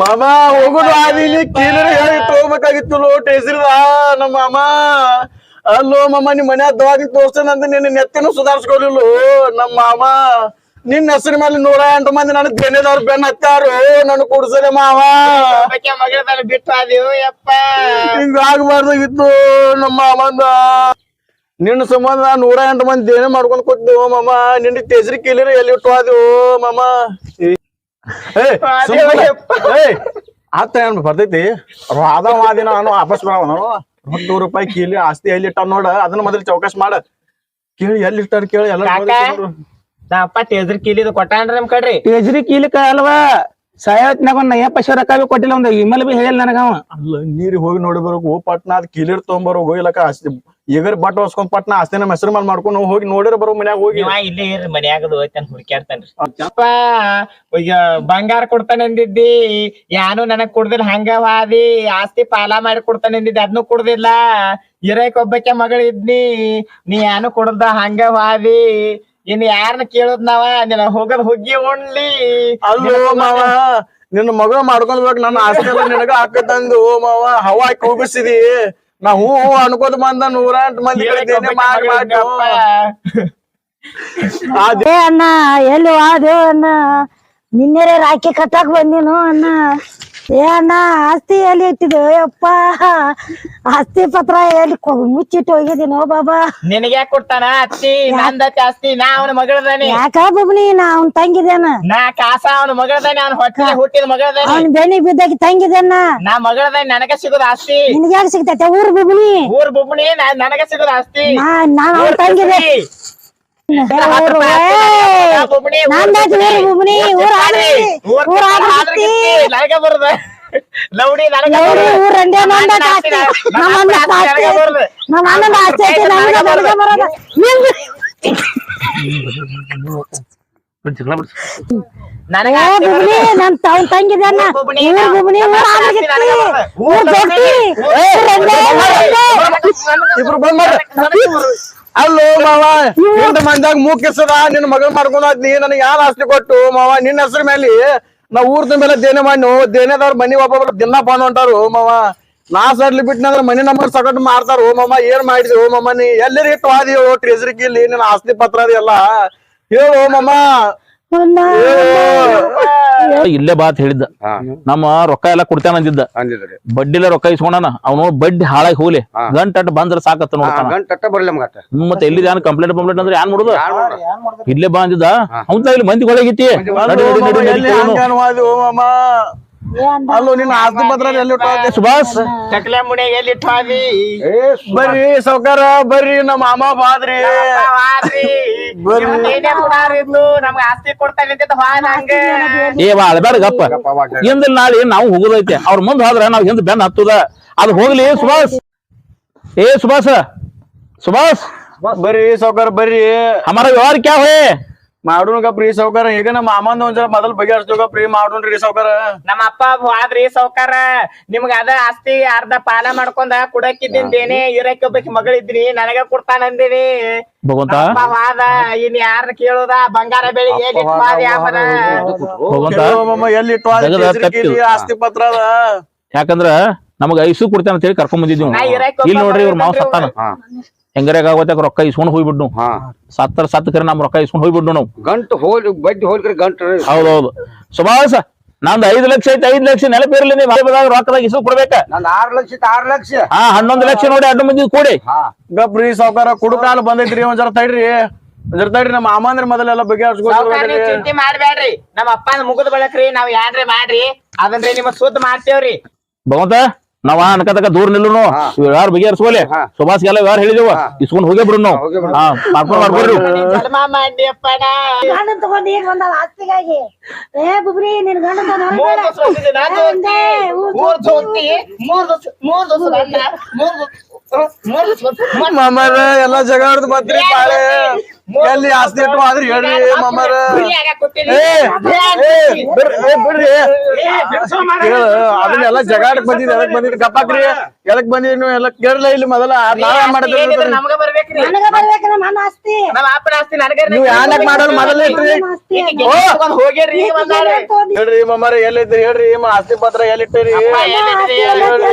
S1: ಮಾಮ ಹೋಗುದು ಆದಿಲಿ ಕೀಲರ್ ಹೇಳಿ ತಗೋಬೇಕಾಗಿತ್ತು ಟೇಸ್ರಿದ ನಮ್ಮ ಮಾಮ. ಅಲ್ಲೋ ಮಮ್ಮ ನಿಮ್ ಮನ್ಯಾಗ ದವಾಖಾನೆ ಅಂತ ನಿನ್ನ ನೆತ್ತಿನೂ ಸುಧಾರಿಸ್ಕೊಲಿಲ್ಲ? ನಮ್ಮ ಮಾಮ ನಿನ್ನ ಹೆಸರು ಮೇಲೆ ನೂರ ಎಂಟು ಮಂದಿ ನನ್ನ ಬೆನ್ನೆದವ್ರು ಬೆನ್ನ ಹತ್ತಾರು ನನ್ ಕುಡ್ಸಲೆ ಮಾವ. ಹಿಂಗ ಆಗ್ಬಾರ್ದಾಗಿತ್ತು ನಮ್ಮ ಮಾಮಂದ ನಿನ್ನ ಸಂಬಂಧ ನೂರ ಎಂಟು ಮಂದಿ ದೇನೆ ಮಾಡ್ಕೊಂಡ್ ಕೂತಿದ್ದೆವು ಮಾಮ. ನಿನ್ನ ತೇಜರಿ ಕೀಲಿರ ಎಲ್ಲಿ ಇಟ್ಟು ಆದೆವು ಮಾಮ. ಏ ಸುಮ್ನೆ ಏ ಆತ ಏನ್ ಬರ್ತೈತಿ? ರಾಧ ಮಾದಿನ ನಾನು ವಾಪಸ್ ಬರವ ನಾನು ನೂರು ರೂಪಾಯಿ ಕೀಲಿ ಆಸ್ತಿ ಎಲ್ಲಿ ಇಟ್ಟ ನೋಡ ಅದನ್ನ ಮೊದಲು ಚೌಕಾಶ್ ಮಾಡ. ಕೇಳಿ ಎಲ್ಲಿ ಇಟ್ಟಾರ ಕೇಳಿ ಎಲ್ಲ
S2: ಕಾಕ? ನಾ ಅಪ್ಪ ಟೇಜ್ರಿ ಕೀಲಿದು ಕೊಟ್ಟಾನ್ರಿ ನಮ್ ಕಡ್ರಿ.
S3: ಟೇಜ್ರಿ ಕೀಲಿಕ ಅಲ್ವಾ? ಸಾಯತ್ನಾಗ ಒಂದ್ ನಯ್ಯ ಪೈಸೆ ರೊಕ್ಕ ಬಿ ಕೊಟ್ಟಿಲ್ಲ ಒಂದ್ ಇಮಲ್ ಬಿ ಹೇಳಿಲ್ಲ ನನಗ ಅವ.
S1: ಅಲ್ಲ ನೀರಿ ಹೋಗಿ ನೋಡಿ ಓ ಪಟ್ನಾ ಅದ್ ಕೀಲಿರ್ ತೊಗೊಂಬರೋಗು ಇಲ್ಲಕ ಆಸ್ತಿ ಈಗರ್ ಬಟ್ ಹೊಸ್ಕೊಂಡ್ ಪಟ್ನಾ ಆಸ್ತಿ ನಮ್ಮ ಹೆಸರು ಮೇಲೆ ಮಾಡ್ಕೊಂಡು ಹೋಗಿ ನೋಡಿರ ಬರೋ ಮನ್ಯಾಗ ಹೋಗಿ.
S2: ಇವ ಇಲ್ಲೇ ಇರ್ರಿ ಮನ್ಯಾಗದು ಹೋಯ್ತಾನ ಹುಡ್ಕ್ಯಾಡ್ತಾನ್ರಿ. ಅಪ್ಪ ಈಗ ಬಂಗಾರ ಕೊಡ್ತಾನೆ ಅಂದಿದ್ದಿ ಯಾನು ನನಗ್ ಕೊಡ್ದಿಲ್ಲ ಹಂಗ ವಾದಿ ಆಸ್ತಿ ಪಾಲ ಮಾಡಿ ಕೊಡ್ತಾನೆ ಅಂದಿದ್ದಿ ಅದ್ನು ಕೊಡ್ದಿಲ್ಲ. ಇರಕ್ ಒಬ್ಬಕ್ಕೆ ಮಗಳಿದ್ನಿ ಇದ್ನಿ ನೀ ಯಾನು ಕೊಡ್ದ ಹಂಗ ವಾದಿ. ಇನ್ ಯಾರನ್ನ ಕೇಳೋದ್ ನಾವ? ನಿನ್ನ ಹೋಗದ್ ಹುಗ್ಗಿ ಉಣ್ಲಿ.
S1: ಅಲ್ಲೋ ಮಾವ ನಿನ್ನ ಮಗ ಮಾಡ್ಕೊಂಡ್ಬೇಕು ನನ್ನ ಆಸ್ತಿ ನಿನಗ ಹಾಕತ್ತಂದು ಮಾವ ಹವಾ ಹಾಕಿ ಹೋಗಿಸಿದಿ ನಾ ಹೂ ಹೂ ಅನ್ಕೋದ್ ಬಂದ ನೂರಾಂಟ್ ಮಂದಿ
S5: ಅದೇ ಅಣ್ಣ ಎಲ್ಲಿ ವಾದೇವ್ ಅಣ್ಣ? ನಿನ್ನೆ ರಾಖಿ ಕಟ್ಟಾಕ್ ಬಂದಿನು ಅಣ್ಣ. ಏ ಅಣ್ಣ ಆಸ್ತಿ ಎಲ್ಲಿ ಇಟ್ಟಿದ್ದು ಯಪ್ಪ. ಆಸ್ತಿ ಪತ್ರ ಎಲ್ಲಿ ಮುಚ್ಚಿಟ್ಟು ಹೋಗಿದ್ದೀನೋ ಬಾಬಾ.
S2: ನಿನಗೆ ಕೊಡ್ತಾನ? ಅತ್ತಿ ನಂದ ಆಸ್ತಿ ನಾ ಅವನ ಮಗಳದಾನಿ.
S5: ಯಾಕ ಬಬ್ನಿ? ನಾ ಅವ್ನ್ ತಂಗಿದೇನ
S2: ನಾ ಕಾಸ ಅವನ ಮಗಳದಾನಿ ಅವ್ನ ಹೊಟ್ಟೆ ಹುಟ್ಟಿದ ಮಗಳದಾನಿ.
S5: ಅವನ ಬೆನಿ ಬಿದ್ದಾಗಿ ತಂಗಿದೇನ
S2: ನಾ ಮಗಳದಾನೆ ನನಗ ಸಿಗೋದ ಆಸ್ತಿ.
S5: ನಿನ್ಗ್ಯಾಗ ಸಿಗ್ತೈತೆ? ಊರ್ ಬುಬ್ನಿ?
S2: ಊರ್ ಬುಬ್ನಿ ನನಗ ಸಿಗುದ ಆಸ್ತಿ.
S5: ನಾ ಅವ್ನ್ ತಂಗಿದೆ ನಂದಾಯ್ತು ಊರು ಬಬ್ನಿ. ಊರ್ ಆದ್ರಿ ಊರ್ ಆದ್ರಿ
S2: ನನಗ ಬರುದ. ಲೌಡಿ ನನಗ
S5: ನನಗ ಬುಬ್ನಿ ನನ್ ತಾವ್ ತಂಗಿದನ್ನ ಊರ್ ಬುಬ್ನಿ ಊರ್ ಊರ್
S1: ಇಬ್ರು ಅಲ್ಲೋ ಮಾವ ಮಂದಾಗ ಮೂಕಿಸದ ನಿನ್ನ ಮಗನ್ ಮಾಡ್ಕೊಂಡ್ ನೀ ನನಗೆ ಯಾರ ಆಸ್ತಿ ಕೊಟ್ಟು ಮಾವ ನಿನ್ನ ಹೆಸರು ಮೇಲೆ ನಾ ಊರ್ ಮೇಲೆ ದೇನೆ ಮಾಡಿ ದೇನೆದವ್ರ ಮನಿ ಒಬ್ಬೊಬ್ರು ದಿನ ಬಂದ್ ಹೊಂಟಾರು ಮಾವ. ನಾ ಸಡ್ಲಿ ಬಿಟ್ನಂದ್ರ ಮನಿ ನಂಬರ್ ಸಕಟ್ ಮಾರ್ತಾರ ಮಾಮ ಏನ್ ಮಾಡಿದ್ವಿ ಓ ಮಾಮ ನೀ ಎಲ್ಲರಿ ಇಟ್ಟು ಆದಿ ಓ ಟ್ರೆಜರಿ ಇಲ್ಲಿ ನಿನ್ನ ಆಸ್ತಿ ಪತ್ರ ಅದೆಲ್ಲ ಹೇಳು ಮಾಮ.
S3: ಇಲ್ಲೇ ಬಾತ್ ಹೇಳಿದ್ದ ನಮ್ಮ ರೊಕ್ಕ ಎಲ್ಲಾ ಕೊಡ್ತೇನೆ ಅಂದಿದ್ದ ಬಡ್ಡಿಲೆ ರೊಕ್ಕ ಇಸ್ಕೊಂಡಾನ ಅವನು ಬಡ್ಡಿ ಹಾಳಾಗಿ ಹೋಗ್ಲಿ. ಗಂಟ ಅಟ್ ಬಂದ್ರ ಸಾಕತ್ತ ನೋಡ್ತಾನ ಮತ್ತೆ ಎಲ್ಲಿ ಏನ್ ಕಂಪ್ಲೇಂಟ್ ಕಂಪ್ಲೇಂಟ್ ಅಂದ್ರೆ ಏನ್ ಮಾಡುದು? ಇಲ್ಲೇ ಬಾ ಅಂದಿದ್ದ. ಅವ್ನ ಇಲ್ಲಿ ಮಂದಿ ಒಳಗೈತಿ
S1: ಅಲ್ಲೋ ನಿನ್ನ ಆಸ್ತಿ ಪತ್ರ ಎಲ್ಲಿ ಇಟ್ಟು
S3: ಸುಭಾಷ್?
S2: ಚಕ್ಲೆ ಎಲ್ಲಿ ಇಟ್ಟಾದಿ
S1: ಬರ್ರಿ ಸೌಕಾರ ಬರ್ರಿ ನಮ್ಮ ಮಾಮ ಬಾದ್ರಿ.
S2: ನಮ್ಗ ಆಸ್ತಿ ಕೊಡ್ತಾನೆ
S3: ಏ ಗಪ್ಪ. ಹಿಂದ ನಾಳೆ ನಾವು ಹೋಗೋದೈತೆ. ಅವ್ರ ಮುಂದ್ ಹೋದ್ರ ನಾವ್ ಹಿಂದ್ ಬೆನ್ ಹತ್ತದ. ಅದು ಹೋಗ್ಲಿ ಸುಭಾಷ್. ಏ ಸುಭಾಷ್. ಸುಭಾಷ್.
S1: ಬರ್ರಿ ಸೌಕರ್ ಬರ್ರಿ.
S3: ಹಮಾರ ವ್ಯವಹಾರ ಕ್ಯಾ ಹೇ?
S1: ಮಾಡೋಣ ಪ್ರೀ ಸೌಕಾರ ಈಗ ನಮ್ಮ ಮಾಮಂದ ಒಂದ್ ಮೊದಲ್ ಬಗೆಹರಿಸ್ತು ಪ್ರೀ ಮಾಡೋಣ್ರಿ ಸೌಕಾರ
S2: ನಮ್ಮ ಅಪ್ಪ ಆದ್ರಿ ಸೌಕಾರ ನಿಮ್ಗ ಅದ ಆಸ್ತಿ ಅರ್ಧ ಪಾಲ ಮಾಡ್ಕೊಂಡ ಕುಡಕ್ಕಿದ್ದೇನೆ ಇರಕ್ಕೆ ಒಬ್ಬಕಿ ಮಗಳಿದ್ರಿ ನನಗ ಕೊಡ್ತಾನ ಅಂದಿನಿ.
S3: ಭಗವಂತ?
S2: ವಾದ ಇನ್ ಯಾರ ಕೇಳುದ? ಬಂಗಾರ ಬೆಳಿ
S1: ಎಲ್ಲಿ ಆಸ್ತಿ ಪತ್ರ ಅದ.
S3: ಯಾಕಂದ್ರ ನಮಗ ಐಸು ಕೊಡ್ತೇನೆ ಅಂತ ಹೇಳಿ ಕರ್ಕೊಂಡ್ ಬಂದಿದ್ವಿ ಇಲ್ಲಿ ನೋಡ್ರಿ ಇವ್ರ ಮಾವ ಸತ್ತಾನ ಹೆಂಗರೇಗ ಆಗೋತಾಗ ರೊಕ್ಕ ಇಸ್ಕೊಂಡು ಹೋಗ್ಬಿಡ್ನು
S6: ಹಾ.
S3: ಸತ್ತರ ಸತ್ ಕರೆ ನಮ್ ರೊಕ್ಕ ಇಸ್ಕೊಂಡು ಹೋಗ್ಬಿಡ್ನು ನಾವು.
S6: ಗಂಟು ಹೋಲ್ ಬಡ್ಡಿ ಹೋಲ್ಕ್ರಿ ಗಂಟು
S3: ಹೌದೌದು. ಸುಭಾಸ ನಂದ್ ಐದ್ ಲಕ್ಷ ಐತಿ ಐದ್ ಲಕ್ಷ ನೆನಪಿರ್ಲಿ ನೀವು ಮಳೆಬದಾಗ ರೊಕ್ಕದಾಗ ಇಸು ಕೊಡ್ಬೇಕ?
S6: ನಂದ್ ಆರ್ ಲಕ್ಷ ಇತ್ತು ಆರ್ ಲಕ್ಷ.
S3: ಹಾ ಹನ್ನೊಂದು ಲಕ್ಷ ನೋಡಿ ಅಡ್ಡ ಮಂದಿ ಕೊಡಿ.
S6: ಗಬ್ರಿ
S1: ಸಾವುಕಾರ ಸೌಕಾರ ಕುಡುಕಾಲ ಬಂದೈತ್ರಿ ಒಂದ್ ಜರ ತಡ್ರಿ. ಒಂದ್ ಜರ ತಡ್ರಿ ನಮ್ಮ ಮಾಮಂದ್ರ ಮೊದಲೆಲ್ಲ
S2: ಬಗ್ಗೆ
S1: ಬಗೆಹರಿಸ್ಕೊಳ್ರಿ
S2: ಚಿಂತೆ ಮಾಡ್ಬೇಡ್ರಿ ನಮ್ಮ ಅಪ್ಪನ ಮುಗಿದ್ ಬಳಕ್ರಿ ನಾವ್ ಯಾರ್ರಿ ಮಾಡ್ರಿ. ಅದನ್ರಿ ನಿಮ್ಮ ಸುದ್ದ ಮಾಡ್ತೇವ್ರಿ.
S3: ಭಗವಂತ ನಾವ ಅನ್ಕತಕ ದೂರ ನಿಲ್ಲುನು. ವ್ಯವಹಾರ ಬಗೆಹರಿಸ್ಕೋಲಿ
S6: ಸುಭಾಷ್
S3: ಎಲ್ಲ ವ್ಯವಹಾರ ಹೇಳಿದೇವ. ಇಸ್ಕೊಂಡು ಹೋಗೇ ಬಿಡು. ನಾವು ಮಾಡ್ಕೊಂಡ್ ಮಾಡ್ಕೊಡ್ರಿ.
S2: ದಿವಸ ಮೂರ್ ದಿವಸ
S1: ಮಾಮರ ಎಲ್ಲಾ ಜಗ ಹಿಡ್ದು ಬಂದ್ರಿ ಬಾಳೆ ಎಲ್ಲಿ ಆಸ್ತಿ ಇಟ್ಟು ಆದ್ರಿ ಹೇಳ್ರಿ ಮಾಮರ. ಬಿಡ್ರಿ, ಅದನ್ನೆಲ್ಲ ಜಗಾಡಕ್ ಬಂದಿದ್ ಎದಕ್ ಬಂದಿದ್ ಗಪ್ಪಾಕ್ರಿ. ಎದಕ್ ಬಂದಿದ್ ನೀವು ಎಲ್ಲ ಕೇಳಲ್ಲ ಇಲ್ಲಿ ಮೊದಲ. ನಾವೇ ಮಾಡಿದ್ರಿ ನೀವು ಯಾನಕ್ ಮಾಡಲ್ ಮೊದಲ ಹೇಳ್ರಿ ಮಾಮರ ಎಲ್ಲಿದ್ರಿ? ಹೇಳ್ರಿ ಆಸ್ತಿ ಪತ್ರ ಎಲ್ಲಿಟ್ಟಿರಿ? ಹೇಳ್ರಿ.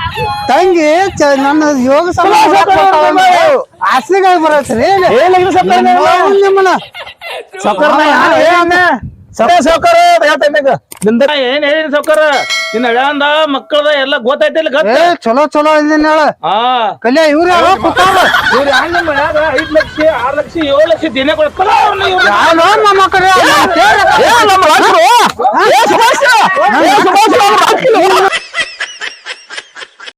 S8: ತಂಗಿ
S4: ನನ್ನ ಯೋಗ ಆಸೆಗಾಗಿ ಬರತ್ರಿ
S8: ಏನ್ ನಿನ್ನ ಅಂದ ಮಕ್ಕಳದ ಎಲ್ಲ ಗೊತ್ತೈತಿಲ್ಲ
S4: ಚಲೋ ಚಲೋ ಇದನ್ನ ಹೇಳ. ಕಲ್ಯ ಇವ್ರ ಕುತ್ತಾವ
S8: ಇವ್ರ ಐದ್ ಲಕ್ಷ ಆರ್ ಲಕ್ಷ ಏಳು ಲಕ್ಷ ದಿನ ಕೊಡ್ತಾರ
S4: ನಮ್ಮ